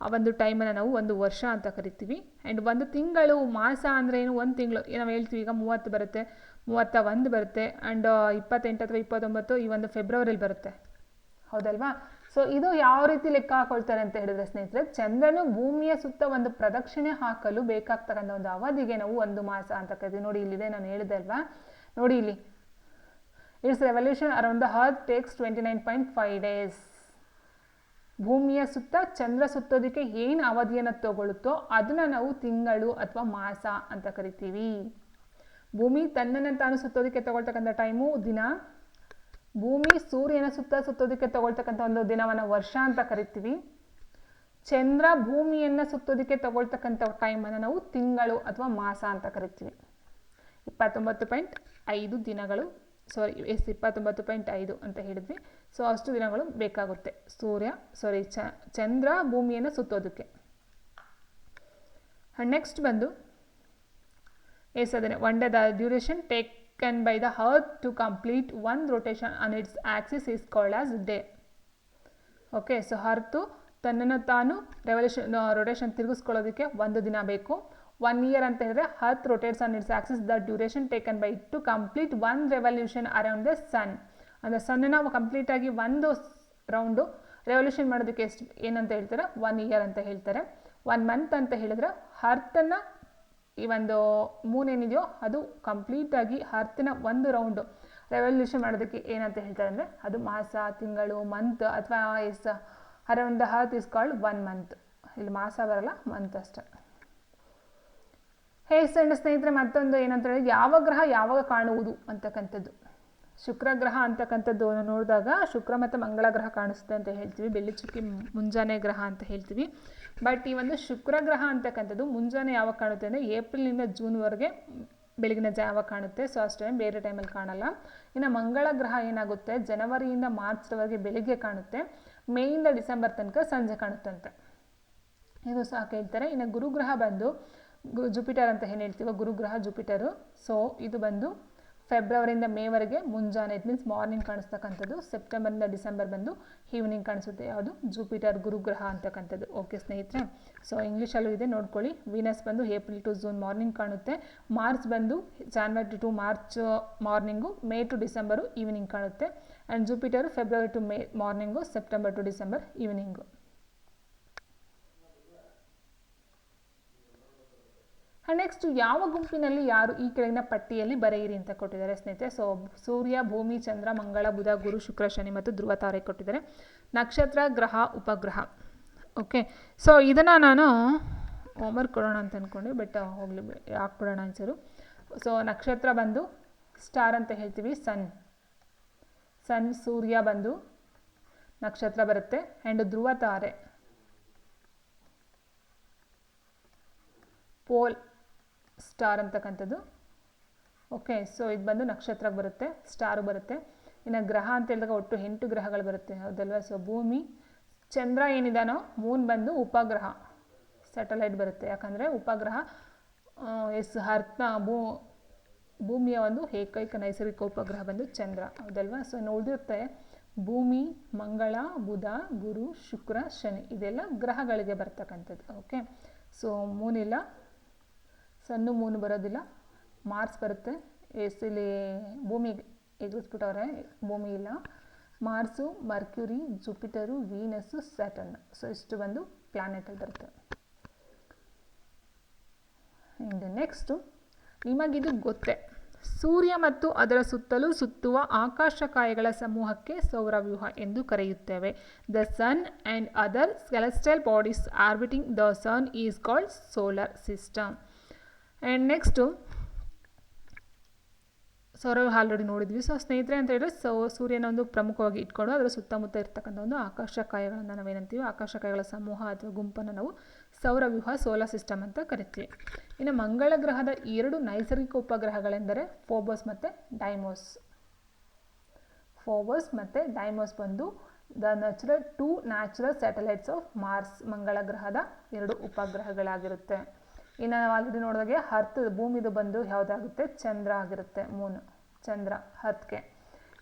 ಆ ಒಂದು ಟೈಮನ್ನು ನಾವು ಒಂದು ವರ್ಷ ಅಂತ ಕರಿತೀವಿ. ಆ್ಯಂಡ್ ಒಂದು ತಿಂಗಳು ಮಾಸ ಅಂದರೆ ಏನು? ಒಂದು ತಿಂಗಳು. ನಾವು ಹೇಳ್ತೀವಿ, ಈಗ ಮೂವತ್ತು ಬರುತ್ತೆ. ಮೂವತ್ತ ಒಂದು ಬರುತ್ತೆ. ಆ್ಯಂಡ್ ಇಪ್ಪತ್ತೆಂಟು ಅಥವಾ ಇಪ್ಪತ್ತೊಂಬತ್ತು ಈ ಒಂದು ಫೆಬ್ರವರಿಲಿ ಬರುತ್ತೆ. ಹೌದಲ್ವಾ? ಸೊ ಇದು ಯಾವ ರೀತಿ ಲೆಕ್ಕ ಹಾಕೊಳ್ತಾರೆ ಅಂತ ಹೇಳಿದ್ರೆ ಸ್ನೇಹಿತರೆ, ಚಂದ್ರನು ಭೂಮಿಯ ಸುತ್ತ ಒಂದು ಪ್ರದಕ್ಷಿಣೆ ಹಾಕಲು ಬೇಕಾಗ್ತಕ್ಕಂಥ ಒಂದು ಅವಧಿಗೆ ನಾವು ಒಂದು ಮಾಸ ಅಂತ ಕರಿತೀವಿ. ನೋಡಿ, ಇಲ್ಲಿದೆ ನಾನು ಹೇಳಿದೆ ಅಲ್ವಾ? ನೋಡಿ ಇಲ್ಲಿ. Its revolution around the earth takes twenty nine point five days ಭೂಮಿಯ ಸುತ್ತ ಚಂದ್ರ ಸುತ್ತೋದಕ್ಕೆ ಏನು ಅವಧಿಯನ್ನು ತಗೊಳ್ಳುತ್ತೋ ಅದನ್ನು ನಾವು ತಿಂಗಳು ಅಥವಾ ಮಾಸ ಅಂತ ಕರಿತೀವಿ. ಭೂಮಿ ತನ್ನನ್ನು ತಾನು ಸುತ್ತೋದಕ್ಕೆ ತಗೊಳ್ತಕ್ಕಂಥ ಟೈಮು ದಿನ. ಭೂಮಿ ಸೂರ್ಯನ ಸುತ್ತ ಸುತ್ತೋದಕ್ಕೆ ತಗೊಳ್ತಕ್ಕಂಥ ಒಂದು ದಿನವನ್ನು ವರ್ಷ ಅಂತ ಕರಿತೀವಿ. ಚಂದ್ರ ಭೂಮಿಯನ್ನು ಸುತ್ತೋದಕ್ಕೆ ತಗೊಳ್ತಕ್ಕಂಥ ಟೈಮನ್ನು ನಾವು ತಿಂಗಳು ಅಥವಾ ಮಾಸ ಅಂತ ಕರಿತೀವಿ. ಇಪ್ಪತ್ತೊಂಬತ್ತು ಪಾಯಿಂಟ್ ಐದು ದಿನಗಳು ಸಾರಿ ಎಸ್ ಇಪ್ಪತ್ತೊಂಬತ್ತು ಪಾಯಿಂಟ್ ಐದು ಅಂತ ಹೇಳಿದ್ವಿ. ಸೊ ಅಷ್ಟು ದಿನಗಳು ಬೇಕಾಗುತ್ತೆ. ಸೂರ್ಯ ಸಾರಿ ಚಂದ್ರ ಭೂಮಿಯನ್ನು ಸುತ್ತೋದಕ್ಕೆ. ನೆಕ್ಸ್ಟ್ ಬಂದು ಎಸ್ ಅದನ್ನೇ. One day the duration taken by the earth to complete one rotation on its axis is called as day okay so earth ತನ್ನನ್ನು ತಾನು ರೆವಲ್ಯೂಷನ್ ರೊಟೇಷನ್ ತಿರುಗಿಸ್ಕೊಳ್ಳೋದಕ್ಕೆ ಒಂದು ದಿನ ಬೇಕು. ಒನ್ ಇಯರ್ ಅಂತ ಹೇಳಿದ್ರೆ earth rotates on its axis the duration taken by to complete one revolution around the sun ಅಂದರೆ ಸನ್ನನ್ನು ಕಂಪ್ಲೀಟಾಗಿ ಒಂದು ರೌಂಡು ರೆವಲ್ಯೂಷನ್ ಮಾಡೋದಕ್ಕೆ ಎಷ್ಟು, ಏನಂತ ಹೇಳ್ತಾರೆ? ಒನ್ ಇಯರ್ ಅಂತ ಹೇಳ್ತಾರೆ. ಒನ್ ಮಂತ್ ಅಂತ ಹೇಳಿದ್ರೆ ಹರ್ತನ್ನು ಈ ಒಂದು ಮೂನ್ ಏನಿದೆಯೋ ಅದು ಕಂಪ್ಲೀಟಾಗಿ ಹರ್ತಿನ ಒಂದು ರೌಂಡು ರೆವಲ್ಯೂಷನ್ ಮಾಡೋದಕ್ಕೆ ಏನಂತ ಹೇಳ್ತಾರೆ ಅಂದರೆ ಅದು ಮಾಸ, ತಿಂಗಳು ಮಂತ್ ಅಥವಾ yes around the earth is called one month ಇಲ್ಲಿ ಮಾಸ ಬರಲ್ಲ ಮಂತ್ ಅಷ್ಟೆ. ಹೇ ಸಣ್ಣ ಸ್ನೇಹಿತರೆ ಮತ್ತೊಂದು ಏನಂತ ಹೇಳಿದ್ರೆ, ಯಾವ ಗ್ರಹ ಯಾವಾಗ ಕಾಣುವುದು ಅಂತಕ್ಕಂಥದ್ದು. ಶುಕ್ರ ಗ್ರಹ ಅಂತಕ್ಕಂಥದ್ದು ನೋಡಿದಾಗ ಶುಕ್ರ ಮತ್ತು ಮಂಗಳ ಗ್ರಹ ಕಾಣಿಸುತ್ತೆ ಅಂತ ಹೇಳ್ತೀವಿ. ಬೆಳ್ಳಿ ಚುಕ್ಕಿ ಮುಂಜಾನೆ ಗ್ರಹ ಅಂತ ಹೇಳ್ತೀವಿ. ಬಟ್ ಈ ಒಂದು ಶುಕ್ರ ಗ್ರಹ ಅಂತಕ್ಕಂಥದ್ದು ಮುಂಜಾನೆ ಯಾವಾಗ ಕಾಣುತ್ತೆ ಅಂದರೆ ಏಪ್ರಿಲಿಂದ ಜೂನ್ವರೆಗೆ ಬೆಳಗಿನ ಜಾವ ಕಾಣುತ್ತೆ. ಸೊ ಅಷ್ಟು, ಬೇರೆ ಟೈಮಲ್ಲಿ ಕಾಣಲ್ಲ. ಇನ್ನು ಮಂಗಳ ಗ್ರಹ ಏನಾಗುತ್ತೆ? ಜನವರಿಯಿಂದ ಮಾರ್ಚ್ವರೆಗೆ ಬೆಳಿಗ್ಗೆ ಕಾಣುತ್ತೆ. ಮೇಯಿಂದ ಡಿಸೆಂಬರ್ ತನಕ ಸಂಜೆ ಕಾಣುತ್ತಂತೆ. ಇದು ಸಹ ಹೇಳ್ತಾರೆ. ಇನ್ನು ಗುರುಗ್ರಹ ಬಂದು ಜುಪಿಟರ್ ಅಂತ ಏನು ಹೇಳ್ತೀವೋ, ಗುರುಗ್ರಹ ಜುಪಿಟರು. ಸೊ ಇದು ಬಂದು ಫೆಬ್ರವರಿಯಿಂದ ಮೇವರೆಗೆ ಮುಂಜಾನೆ ಇಟ್ ಮೀನ್ಸ್ ಮಾರ್ನಿಂಗ್ ಕಾಣಿಸ್ತಕ್ಕಂಥದ್ದು ಸೆಪ್ಟೆಂಬರಿಂದ ಡಿಸೆಂಬರ್ ಬಂದು ಈವ್ನಿಂಗ್ ಕಾಣಿಸುತ್ತೆ. ಯಾವುದು? ಜುಪಿಟರ್, ಗುರುಗ್ರಹ ಅಂತಕ್ಕಂಥದ್ದು. ಓಕೆ ಸ್ನೇಹಿತರೆ. ಸೊ ಇಂಗ್ಲೀಷಲ್ಲೂ ಇದೆ, ನೋಡ್ಕೊಳ್ಳಿ. ವೀನಸ್ ಬಂದು ಏಪ್ರಿಲ್ ಟು ಜೂನ್ ಮಾರ್ನಿಂಗ್ ಕಾಣುತ್ತೆ. ಮಾರ್ಚ್ ಬಂದು January to March morning May to December evening ಕಾಣುತ್ತೆ. And Jupiter February to May morning September to December evening and next ಯಾವ ಗುಂಪಿನಲ್ಲಿ ಯಾರು ಈ ಕೆಳಗಿನ ಪಟ್ಟಿಯಲ್ಲಿ ಬರೆಯಿರಿ ಅಂತ ಕೊಟ್ಟಿದ್ದಾರೆ ಸ್ನೇಹಿತರೆ. ಸೊ ಸೂರ್ಯ, ಭೂಮಿ, ಚಂದ್ರ, ಮಂಗಳ, ಬುಧ, ಗುರು, ಶುಕ್ರ, ಶನಿ ಮತ್ತು ಧ್ರುವ ತಾರೆ ಕೊಟ್ಟಿದ್ದಾರೆ. ನಕ್ಷತ್ರ, ಗ್ರಹ, ಉಪಗ್ರಹ. ಓಕೆ ಸೊ ಇದನ್ನು ನಾನು ಹೋಮ್ವರ್ಕ್ ಕೊಡೋಣ ಅಂತ ಅಂದ್ಕೊಂಡು ಬಟ್ ಹೋಗಲಿ, ಹಾಕ್ಬಿಡೋಣ ಅನ್ಸರು ಸೊ ನಕ್ಷತ್ರ ಬಂದು ಸ್ಟಾರ್ ಅಂತ ಹೇಳ್ತೀವಿ ಸನ್ ಸನ್ ಸೂರ್ಯ ಬಂದು ನಕ್ಷತ್ರ ಬರುತ್ತೆ ಆ್ಯಂಡ್ ಧ್ರುವ ತಾರೆ. ಪೋಲ್ ಸ್ಟಾರ್ ಅಂತಕ್ಕಂಥದ್ದು. ಓಕೆ ಸೊ ಇದು ಬಂದು ನಕ್ಷತ್ರಕ್ಕೆ ಬರುತ್ತೆ ಸ್ಟಾರು ಬರುತ್ತೆ. ಇನ್ನು ಗ್ರಹ ಅಂತ ಹೇಳಿದಾಗ ಒಟ್ಟು ಎಂಟು ಗ್ರಹಗಳು ಬರುತ್ತೆ, ಹೌದಲ್ವಾ? ಸೊ ಭೂಮಿ, ಚಂದ್ರ ಏನಿದಾನೋ ಮೂನ್ ಬಂದು ಉಪಗ್ರಹ ಸ್ಯಾಟಲೈಟ್ ಬರುತ್ತೆ. ಯಾಕಂದರೆ ಉಪಗ್ರಹ ಎಸ್ ಅರ್ಥ ಭೂ, ಭೂಮಿಯ ಒಂದು ಏಕೈಕ ನೈಸರ್ಗಿಕ ಉಪಗ್ರಹ ಬಂದು ಚಂದ್ರ, ಹೌದಲ್ವಾ? ಸೊ ಉಳಿದಿರುತ್ತೆ ಭೂಮಿ, ಮಂಗಳ, ಬುಧ, ಗುರು, ಶುಕ್ರ, ಶನಿ, ಇದೆಲ್ಲ ಗ್ರಹಗಳಿಗೆ ಬರ್ತಕ್ಕಂಥದ್ದು. ಓಕೆ ಸೊ ಮೂನಿಲ್ಲ ಸಣ್ಣ ಮೂನು ಬರೋದಿಲ್ಲ. ಮಾರ್ಸ್ ಬರುತ್ತೆ. ಎಸ್ ಭೂಮಿ ಎದುರಿಸ್ಬಿಟ್ಟವ್ರೆ ಭೂಮಿ ಇಲ್ಲ. Mars, Mercury, Jupiter, Venus, Saturn. So ಇಷ್ಟು ಬಂದು ಪ್ಲ್ಯಾನೆಟಲ್ಲಿ ಬರುತ್ತೆ. ಆ್ಯಂಡ್ ನೆಕ್ಸ್ಟು ನಿಮಗಿದು ಗೊತ್ತೇ. ಸೂರ್ಯ ಮತ್ತು ಅದರ ಸುತ್ತಲೂ ಸುತ್ತುವ ಆಕಾಶಕಾಯಗಳ ಸಮೂಹಕ್ಕೆ ಸೌರವ್ಯೂಹ ಎಂದು ಕರೆಯುತ್ತೇವೆ. The sun and other celestial bodies orbiting the sun is called solar system and next Sourav already ನೋಡಿದ್ವಿ. ಸೊ ಸ್ನೇಹಿತರೆ ಅಂತ ಹೇಳಿದ್ರೆ, ಸೌ, ಸೂರ್ಯನ ಒಂದು ಪ್ರಮುಖವಾಗಿ ಇಟ್ಕೊಂಡು ಅದರ ಸುತ್ತಮುತ್ತ ಇರ್ತಕ್ಕಂಥ ಒಂದು ಆಕಾಶಕಾಯಗಳನ್ನು ನಾವೇನಂತೀವಿ. ಆಕಾಶಕಾಯಗಳ ಸಮೂಹ ಅಥವಾ ಗುಂಪನ್ನು ನಾವು ಸೌರವ್ಯೂಹ, ಸೋಲಾರ್ ಸಿಸ್ಟಮ್ ಅಂತ ಕರಿತೀವಿ. ಇನ್ನು ಮಂಗಳ ಗ್ರಹದ ಎರಡು ನೈಸರ್ಗಿಕ ಉಪಗ್ರಹಗಳೆಂದರೆ ಫೋಬೋಸ್ ಮತ್ತು ಡೈಮೋಸ್. ಫೋಬೋಸ್ ಮತ್ತು ಡೈಮೋಸ್ ಬಂದು the natural, two natural satellites of Mars ಮಂಗಳ ಗ್ರಹದ ಎರಡು ಉಪಗ್ರಹಗಳಾಗಿರುತ್ತೆ. ಇನ್ನು ನಾವು ಆಲ್ರೆಡಿ ನೋಡಿದಾಗೆ ಹರ್ತ್ ಭೂಮಿದು ಬಂದು ಯಾವುದಾಗುತ್ತೆ? ಚಂದ್ರ ಆಗಿರುತ್ತೆ, ಮೂನ್, ಚಂದ್ರ, ಹರ್ತ್ಗೆ.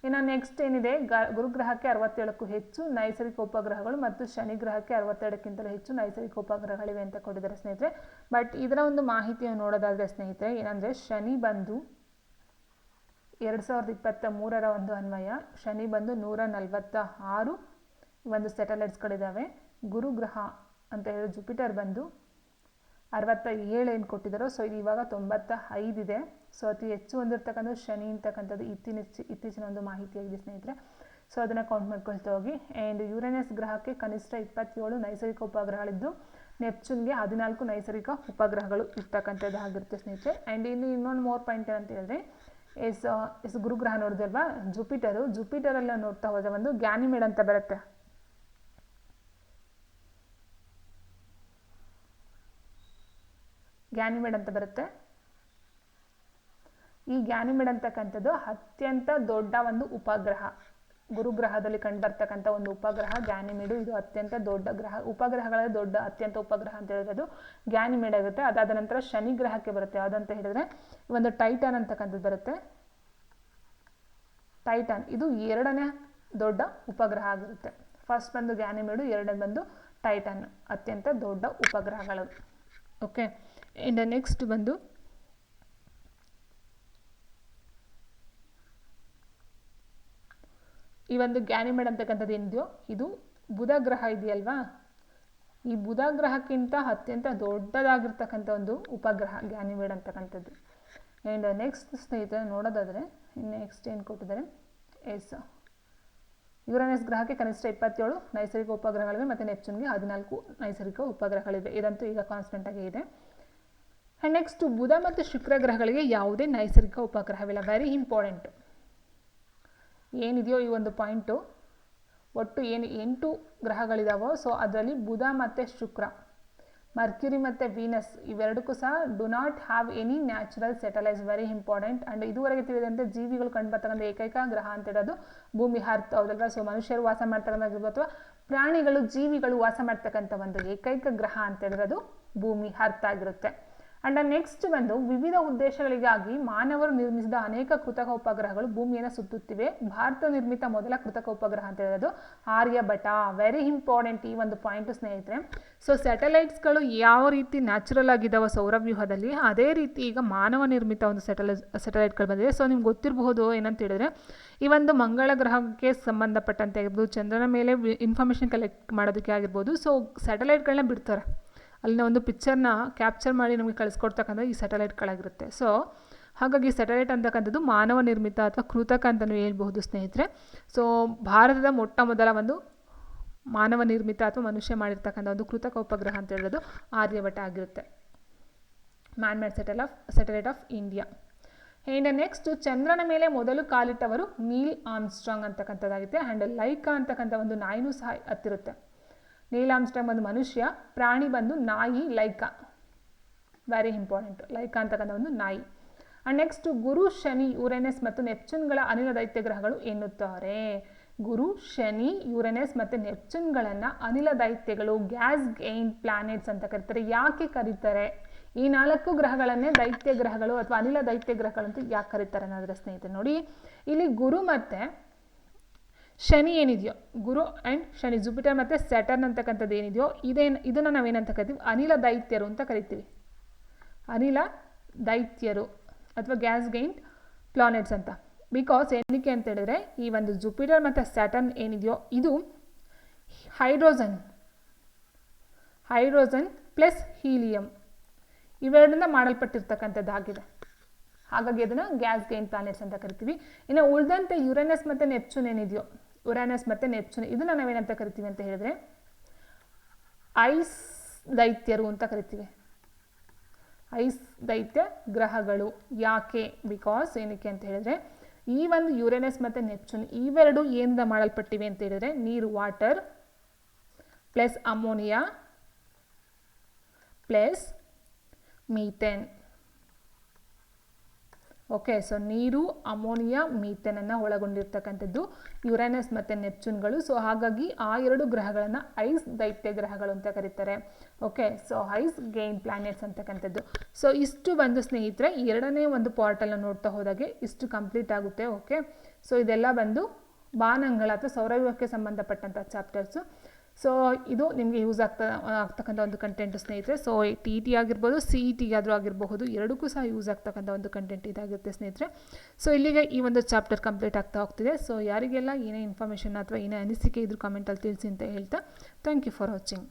ಇನ್ನು ನೆಕ್ಸ್ಟ್ ಏನಿದೆ? ಗ, ಗುರುಗ್ರಹಕ್ಕೆ ಅರವತ್ತೇಳಕ್ಕೂ ಹೆಚ್ಚು ನೈಸರ್ಗಿಕ ಉಪಗ್ರಹಗಳು ಮತ್ತು ಶನಿ ಗ್ರಹಕ್ಕೆ ಅರವತ್ತೆರಡಕ್ಕಿಂತಲೂ ಹೆಚ್ಚು ನೈಸರ್ಗಿಕ ಉಪಗ್ರಹಗಳಿವೆ ಅಂತ ಕೊಟ್ಟಿದ್ದಾರೆ ಸ್ನೇಹಿತರೆ. ಬಟ್ ಇದರ ಒಂದು ಮಾಹಿತಿಯನ್ನು ನೋಡೋದಾದರೆ ಸ್ನೇಹಿತರೆ, ಏನಂದರೆ ಶನಿ ಬಂದು ಎರಡು ಸಾವಿರದ ಇಪ್ಪತ್ತ ಮೂರರ ಒಂದು ಅನ್ವಯ, ಶನಿ ಬಂದು ನೂರ ನಲವತ್ತ ಆರು ಒಂದು ಸ್ಯಾಟಲೈಟ್ಸ್ಗಳಿದ್ದಾವೆ ಗುರುಗ್ರಹ ಅಂತ ಹೇಳಿ ಜುಪಿಟರ್ ಬಂದು ಅರವತ್ತ ಏಳು ಏನು ಕೊಟ್ಟಿದ್ದಾರೋ ಸೊ ಇದು ಇವಾಗ ತೊಂಬತ್ತ ಐದಿದೆ ಸೊ ಅತಿ ಹೆಚ್ಚು ಹೊಂದಿರ್ತಕ್ಕಂಥ ಶನಿ ಅಂತಕ್ಕಂಥದ್ದು ಇತ್ತೀನ ಇತ್ತೀಚಿನ ಒಂದು ಮಾಹಿತಿಯಾಗಿದೆ ಸ್ನೇಹಿತರೆ. ಸೊ ಅದನ್ನು ಕೌಂಟ್ ಮಾಡ್ಕೊಳ್ತಾ ಹೋಗಿ. ಆ್ಯಂಡ್ ಯುರೇನಸ್ ಗ್ರಹಕ್ಕೆ ಕನಿಷ್ಠ ಇಪ್ಪತ್ತೇಳು ನೈಸರ್ಗಿಕ ಉಪಗ್ರಹಗಳಿದ್ದು ನೆಪ್ಚೂನ್ಗೆ ಹದಿನಾಲ್ಕು ನೈಸರ್ಗಿಕ ಉಪಗ್ರಹಗಳು ಇರ್ತಕ್ಕಂಥದ್ದು ಆಗಿರುತ್ತೆ ಸ್ನೇಹಿತರೆ. ಆ್ಯಂಡ್ ಇನ್ನು ಇನ್ನೊಂದು ಮೋರ್ ಪಾಯಿಂಟ್ ಏನಂತ ಹೇಳಿದ್ರೆ, ಎಸ್ ಎಸ್ ಗುರುಗ್ರಹ ನೋಡಿದಲ್ವಾ ಜುಪಿಟರು ಜುಪಿಟರೆಲ್ಲ ನೋಡ್ತಾ ಹೋದರೆ ಒಂದು ಗ್ಯಾನಿಮೇಡ್ ಅಂತ ಬರುತ್ತೆ. ಗ್ಯಾನಿಮೇಡ್ ಅಂತ ಬರುತ್ತೆ. ಈ ಗ್ಯಾನಿಮೆಡ್ ಅಂತಕ್ಕಂಥದ್ದು ಅತ್ಯಂತ ದೊಡ್ಡ ಒಂದು ಉಪಗ್ರಹ. ಗುರುಗ್ರಹದಲ್ಲಿ ಕಂಡುಬರ್ತಕ್ಕಂಥ ಒಂದು ಉಪಗ್ರಹ ಗ್ಯಾನಿಮಿಡು. ಇದು ಅತ್ಯಂತ ದೊಡ್ಡ ಗ್ರಹ. ಉಪಗ್ರಹಗಳಲ್ಲಿ ದೊಡ್ಡ, ಅತ್ಯಂತ ಉಪಗ್ರಹ ಅಂತ ಹೇಳಿದ್ರೆ ಅದು ಗ್ಯಾನಿಮಿಡ್ ಆಗುತ್ತೆ. ಅದಾದ ನಂತರ ಶನಿ ಗ್ರಹಕ್ಕೆ ಬರುತ್ತೆ. ಯಾವುದಂತ ಹೇಳಿದ್ರೆ ಒಂದು ಟೈಟಾನ್ ಅಂತಕ್ಕಂಥದ್ದು ಬರುತ್ತೆ. ಟೈಟಾನ್. ಇದು ಎರಡನೇ ದೊಡ್ಡ ಉಪಗ್ರಹ ಆಗಿರುತ್ತೆ. ಫಸ್ಟ್ ಬಂದು ಗ್ಯಾನಿಮಿಡು, ಎರಡನೇ ಬಂದು ಟೈಟಾನ್. ಅತ್ಯಂತ ದೊಡ್ಡ ಉಪಗ್ರಹಗಳು. ಓಕೆ. ಇಂದ ನೆಕ್ಸ್ಟ್ ಬಂದು ಈ ಒಂದು ಗ್ಯಾನಿಮೆಡ್ ಅಂತಕ್ಕಂಥದ್ದು ಏನಿದೆಯೋ, ಇದು ಬುಧ ಗ್ರಹ ಇದೆಯಲ್ವಾ? ಈ ಬುಧ ಗ್ರಹಕ್ಕಿಂತ ಅತ್ಯಂತ ದೊಡ್ಡದಾಗಿರ್ತಕ್ಕಂಥ ಒಂದು ಉಪಗ್ರಹ ಗ್ಯಾನಿಮೇಡ್ ಅಂತಕ್ಕಂಥದ್ದು. ಆ್ಯಂಡ್ ನೆಕ್ಸ್ಟ್ ಸ್ನೇಹಿತರೆ, ನೋಡೋದಾದರೆ ನೆಕ್ಸ್ಟ್ ಏನು ಕೊಟ್ಟಿದ್ದಾರೆ? ಎಸ್. ಯುರನೆಸ್ ಗ್ರಹಕ್ಕೆ ಕನಿಷ್ಠ ಇಪ್ಪತ್ತೇಳು ನೈಸರ್ಗಿಕ ಉಪಗ್ರಹಗಳಿವೆ, ಮತ್ತು ನೆಪ್ಚೂನ್ಗೆ ಹದಿನಾಲ್ಕು ನೈಸರ್ಗಿಕ ಉಪಗ್ರಹಗಳಿವೆ. ಇದಂತೂ ಈಗ ಕಾನ್ಸ್ಟೆಂಟಾಗಿ ಇದೆ. ಆ್ಯಂಡ್ ನೆಕ್ಸ್ಟ್ ಬುಧ ಮತ್ತು ಶುಕ್ರ ಗ್ರಹಗಳಿಗೆ ಯಾವುದೇ ನೈಸರ್ಗಿಕ ಉಪಗ್ರಹವಿಲ್ಲ. ವೆರಿ ಇಂಪಾರ್ಟೆಂಟ್ ಏನಿದೆಯೋ ಈ ಒಂದು ಪಾಯಿಂಟು ಒಟ್ಟು ಏನು, ಎಂಟು ಗ್ರಹಗಳಿದಾವೋ ಸೊ ಅದರಲ್ಲಿ ಬುಧ ಮತ್ತು ಶುಕ್ರ. ಮರ್ಕ್ಯುರಿ ಮತ್ತು ವೀನಸ್ ಇವೆರಡಕ್ಕೂ ಸಹ do not have any natural satellites very important and ಇದುವರೆಗೆ ತಿಳಿದಂತೆ ಜೀವಿಗಳು ಕಂಡುಬರ್ತಕ್ಕಂಥ ಏಕೈಕ ಗ್ರಹ ಅಂತ ಹೇಳೋದು ಭೂಮಿ ಹರ್ತ್ ಹೌದಲ್ವಾ? ಸೊ ಮನುಷ್ಯರು ವಾಸ ಮಾಡ್ತಕ್ಕಂಥ ಅಥವಾ ಪ್ರಾಣಿಗಳು ಜೀವಿಗಳು ವಾಸ ಮಾಡ್ತಕ್ಕಂಥ ಒಂದು ಏಕೈಕ ಗ್ರಹ ಅಂತ ಅದು ಭೂಮಿ ಹರ್ತ್ ಆಗಿರುತ್ತೆ. ಅಂಡ್ ನೆಕ್ಸ್ಟ್ ಬಂದು ವಿವಿಧ ಉದ್ದೇಶಗಳಿಗಾಗಿ ಮಾನವರು ನಿರ್ಮಿಸಿದ ಅನೇಕ ಕೃತಕ ಉಪಗ್ರಹಗಳು ಭೂಮಿಯನ್ನು ಸುತ್ತುತ್ತಿವೆ. ಭಾರತ ನಿರ್ಮಿತ ಮೊದಲ ಕೃತಕ ಉಪಗ್ರಹ ಅಂತ ಹೇಳೋದು ಆರ್ಯಭಟ ವೆರಿ ಇಂಪಾರ್ಟೆಂಟ್ ಈ ಒಂದು ಪಾಯಿಂಟ್ ಸ್ನೇಹಿತರೆ. ಸೊ ಸ್ಯಾಟಲೈಟ್ಸ್ಗಳು ಯಾವ ರೀತಿ ನ್ಯಾಚುರಲ್ ಆಗಿದ್ದಾವೆ ಸೌರವ್ಯೂಹದಲ್ಲಿ, ಅದೇ ರೀತಿ ಈಗ ಮಾನವ ನಿರ್ಮಿತ ಒಂದು ಸ್ಯಾಟಲೈ ಸ್ಯಾಟಲೈಟ್ಗಳು ಬಂದಿದೆ. ಸೊ ನಿಮ್ಗೆ ಗೊತ್ತಿರಬಹುದು ಏನಂತ ಹೇಳಿದ್ರೆ, ಈ ಒಂದು ಮಂಗಳ ಗ್ರಹಕ್ಕೆ ಸಂಬಂಧಪಟ್ಟಂತೆ ಆಗಿರ್ಬೋದು, ಚಂದ್ರನ ಮೇಲೆ ಇನ್ಫಾರ್ಮೇಷನ್ ಕಲೆಕ್ಟ್ ಮಾಡೋದಕ್ಕೆ ಆಗಿರ್ಬೋದು ಸೊ ಸ್ಯಾಟಲೈಟ್ಗಳನ್ನ ಬಿಡ್ತಾರೆ. ಅಲ್ಲಿನ ಒಂದು ಪಿಕ್ಚರ್ನ ಕ್ಯಾಪ್ಚರ್ ಮಾಡಿ ನಮಗೆ ಕಳಿಸ್ಕೊಡ್ತಕ್ಕಂಥ ಈ ಸ್ಯಾಟಲೈಟ್ಗಳಾಗಿರುತ್ತೆ ಸೊ ಹಾಗಾಗಿ ಸ್ಯಾಟಲೈಟ್ ಅಂತಕ್ಕಂಥದ್ದು ಮಾನವ ನಿರ್ಮಿತ ಅಥವಾ ಕೃತಕ ಅಂತಲೂ ಹೇಳ್ಬಹುದು ಸ್ನೇಹಿತರೆ. ಸೊ ಭಾರತದ ಮೊಟ್ಟ ಮೊದಲ ಒಂದು ಮಾನವ ನಿರ್ಮಿತ ಅಥವಾ ಮನುಷ್ಯ ಮಾಡಿರ್ತಕ್ಕಂಥ ಒಂದು ಕೃತಕ ಉಪಗ್ರಹ ಅಂತ ಹೇಳೋದು ಆರ್ಯಭಟ ಆಗಿರುತ್ತೆ. Man made settle of satellite of India and next ಚಂದ್ರನ ಮೇಲೆ ಮೊದಲು ಕಾಲಿಟ್ಟವರು ನೀಲ್ ಆಮ್ಸ್ಟ್ರಾಂಗ್ ಅಂತಕ್ಕಂಥದ್ದಾಗಿದೆ ಆ್ಯಂಡ್ ಲೈಕಾ ಅಂತಕ್ಕಂಥ ಒಂದು ನಾಯಿನೂ ಸಹ ಹತ್ತಿರುತ್ತೆ. ನೀಲ್ ಬಂದು ಮನುಷ್ಯ, ಪ್ರಾಣಿ ಬಂದು ನಾಯಿ, ಲೈಕ. ವೆರಿ ಇಂಪಾರ್ಟೆಂಟ್ ಲೈಕ ಅಂತಕ್ಕಂಥ ಒಂದು ನಾಯಿ. ಆ್ಯಂಡ್ ನೆಕ್ಸ್ಟ್ ಗುರು, ಶನಿ, ಯುರೆನಸ್ ಮತ್ತು ನೆಪ್ಚುನ್ಗಳ ಅನಿಲ ದೈತ್ಯ ಗ್ರಹಗಳು ಎನ್ನುತ್ತಾರೆ. ಗುರು, ಶನಿ, ಯುರೆನಸ್ ಮತ್ತು ನೆಪ್ಚುನ್ಗಳನ್ನು ಅನಿಲ ದೈತ್ಯಗಳು ಗ್ಯಾಸ್ ಗೈನ್ ಪ್ಲಾನೆಟ್ಸ್ ಅಂತ ಕರೀತಾರೆ. ಯಾಕೆ ಕರೀತಾರೆ? ಈ ನಾಲ್ಕು ಗ್ರಹಗಳನ್ನೇ ದೈತ್ಯ ಗ್ರಹಗಳು ಅಥವಾ ಅನಿಲ ದೈತ್ಯ ಗ್ರಹಗಳಂತೂ ಯಾಕೆ ಕರೀತಾರೆ ಅನ್ನೋದ್ರ ಸ್ನೇಹಿತರೆ, ನೋಡಿ. ಇಲ್ಲಿ ಗುರು ಮತ್ತು ಶನಿ ಏನಿದೆಯೋ, ಗುರು ಆ್ಯಂಡ್ ಶನಿ, ಜುಪಿಟರ್ ಮತ್ತು ಸ್ಯಾಟರ್ನ್ ಅಂತಕ್ಕಂಥದ್ದು ಏನಿದೆಯೋ, ಇದೇನು, ಇದನ್ನು ನಾವೇನಂತ ಕರಿತೀವಿ? ಅನಿಲ ದೈತ್ಯರು ಅಂತ ಕರಿತೀವಿ. ಅನಿಲ ದೈತ್ಯರು ಅಥವಾ ಗ್ಯಾಸ್ ಗೈನ್ ಪ್ಲಾನೆಟ್ಸ್ ಅಂತ. ಬಿಕಾಸ್ ಏನಕ್ಕೆ ಅಂತ ಹೇಳಿದ್ರೆ, ಈ ಒಂದು ಜುಪಿಟರ್ ಮತ್ತು ಸ್ಯಾಟರ್ನ್ ಏನಿದೆಯೋ, ಇದು ಹೈಡ್ರೋಜನ್ ಹೈಡ್ರೋಜನ್ ಪ್ಲಸ್ ಹೀಲಿಯಂ ಇವೆರಡರಿಂದ ಮಾಡಲ್ಪಟ್ಟಿರ್ತಕ್ಕಂಥದ್ದಾಗಿದೆ ಹಾಗಾಗಿ ಅದನ್ನು ಗ್ಯಾಸ್ ಗೈನ್ ಪ್ಲಾನೆಟ್ಸ್ ಅಂತ ಕರಿತೀವಿ. ಇನ್ನು ಉಳಿದಂತೆ ಯುರೇನಸ್ ಮತ್ತು ನೆಪ್ಚೂನ್ ಏನಿದೆಯೋ ಯುರಾನಸ್ ಮತ್ತು ನೆಪ್ಚೂನ್ ಇದನ್ನು ನಾವೇನಂತ ಕರಿತೀವಿ ಅಂತ ಹೇಳಿದ್ರೆ, ಐಸ್ ದೈತ್ಯರು ಅಂತ ಕರಿತೀವಿ. ಐಸ್ ದೈತ್ಯ ಗ್ರಹಗಳು. ಯಾಕೆ? ಬಿಕಾಸ್ ಏನಕ್ಕೆ ಅಂತ ಹೇಳಿದ್ರೆ, ಈ ಒಂದು ಯುರೇನಸ್ ಮತ್ತು ನೆಪ್ಚೂನ್ ಇವೆರಡು ಏನಿಂದ ಮಾಡಲ್ಪಟ್ಟಿವೆ ಅಂತ ಹೇಳಿದ್ರೆ, ನೀರು water plus ammonia plus methane okay so ನೀರು, ಅಮೋನಿಯಾ ಮೀಥೇನನ್ನು ಒಳಗೊಂಡಿರ್ತಕ್ಕಂಥದ್ದು, ಯುರೇನಸ್ ಮತ್ತು ನೆಪ್ಚೂನ್ಗಳು. ಸೊ ಹಾಗಾಗಿ ಆ ಎರಡು ಗ್ರಹಗಳನ್ನು ಐಸ್ ದೈತ್ಯ ಗ್ರಹಗಳು ಅಂತ ಕರೀತಾರೆ. ಓಕೆ ಸೊ ಐಸ್ ಗೇಮ್ ಪ್ಲಾನೆಟ್ಸ್ ಅಂತಕ್ಕಂಥದ್ದು. ಸೊ ಇಷ್ಟು ಬಂದು ಸ್ನೇಹಿತರೆ ಎರಡನೇ ಒಂದು ಪಾರ್ಟನ್ನು ನೋಡ್ತಾ ಹೋದಾಗೆ ಇಷ್ಟು ಕಂಪ್ಲೀಟ್ ಆಗುತ್ತೆ ಓಕೆ ಸೊ ಇದೆಲ್ಲ ಬಂದು ಬಾನಂಗಳ ಅಥವಾ ಸೌರವ್ಯೂಹಕ್ಕೆ ಸಂಬಂಧಪಟ್ಟಂಥ ಚಾಪ್ಟರ್ಸು ಸೊ ಇದು ನಿಮಗೆ ಯೂಸ್ ಆಗ್ತಾ ಆಗ್ತಕ್ಕಂಥ ಒಂದು ಕಂಟೆಂಟ್ ಸ್ನೇಹಿತರೆ. ಸೊ ಟಿ ಟಿ ಆಗಿರ್ಬೋದು ಸಿ ಇ ಟಿ ಆದರೂ ಆಗಿರಬಹುದು, ಎರಡಕ್ಕೂ ಸಹ ಯೂಸ್ ಆಗ್ತಕ್ಕಂಥ ಒಂದು ಕಂಟೆಂಟ್ ಇದಾಗಿರುತ್ತೆ ಸ್ನೇಹಿತರೆ. ಸೊ ಇಲ್ಲಿಗೆ ಈ ಒಂದು ಚಾಪ್ಟರ್ ಕಂಪ್ಲೀಟ್ ಆಗ್ತಾ ಹೋಗ್ತಿದೆ. ಸೊ ಯಾರಿಗೆಲ್ಲ ಏನೇ ಇನ್ಫಾರ್ಮೇಷನ್ ಅಥವಾ ಏನೇ ಅನಿಸಿಕೆ ಇದ್ರೂ ಕಾಮೆಂಟಲ್ಲಿ ತಿಳಿಸಿ ಅಂತ ಹೇಳ್ತಾ ಥ್ಯಾಂಕ್ ಯು ಫಾರ್ ವಾಚಿಂಗ್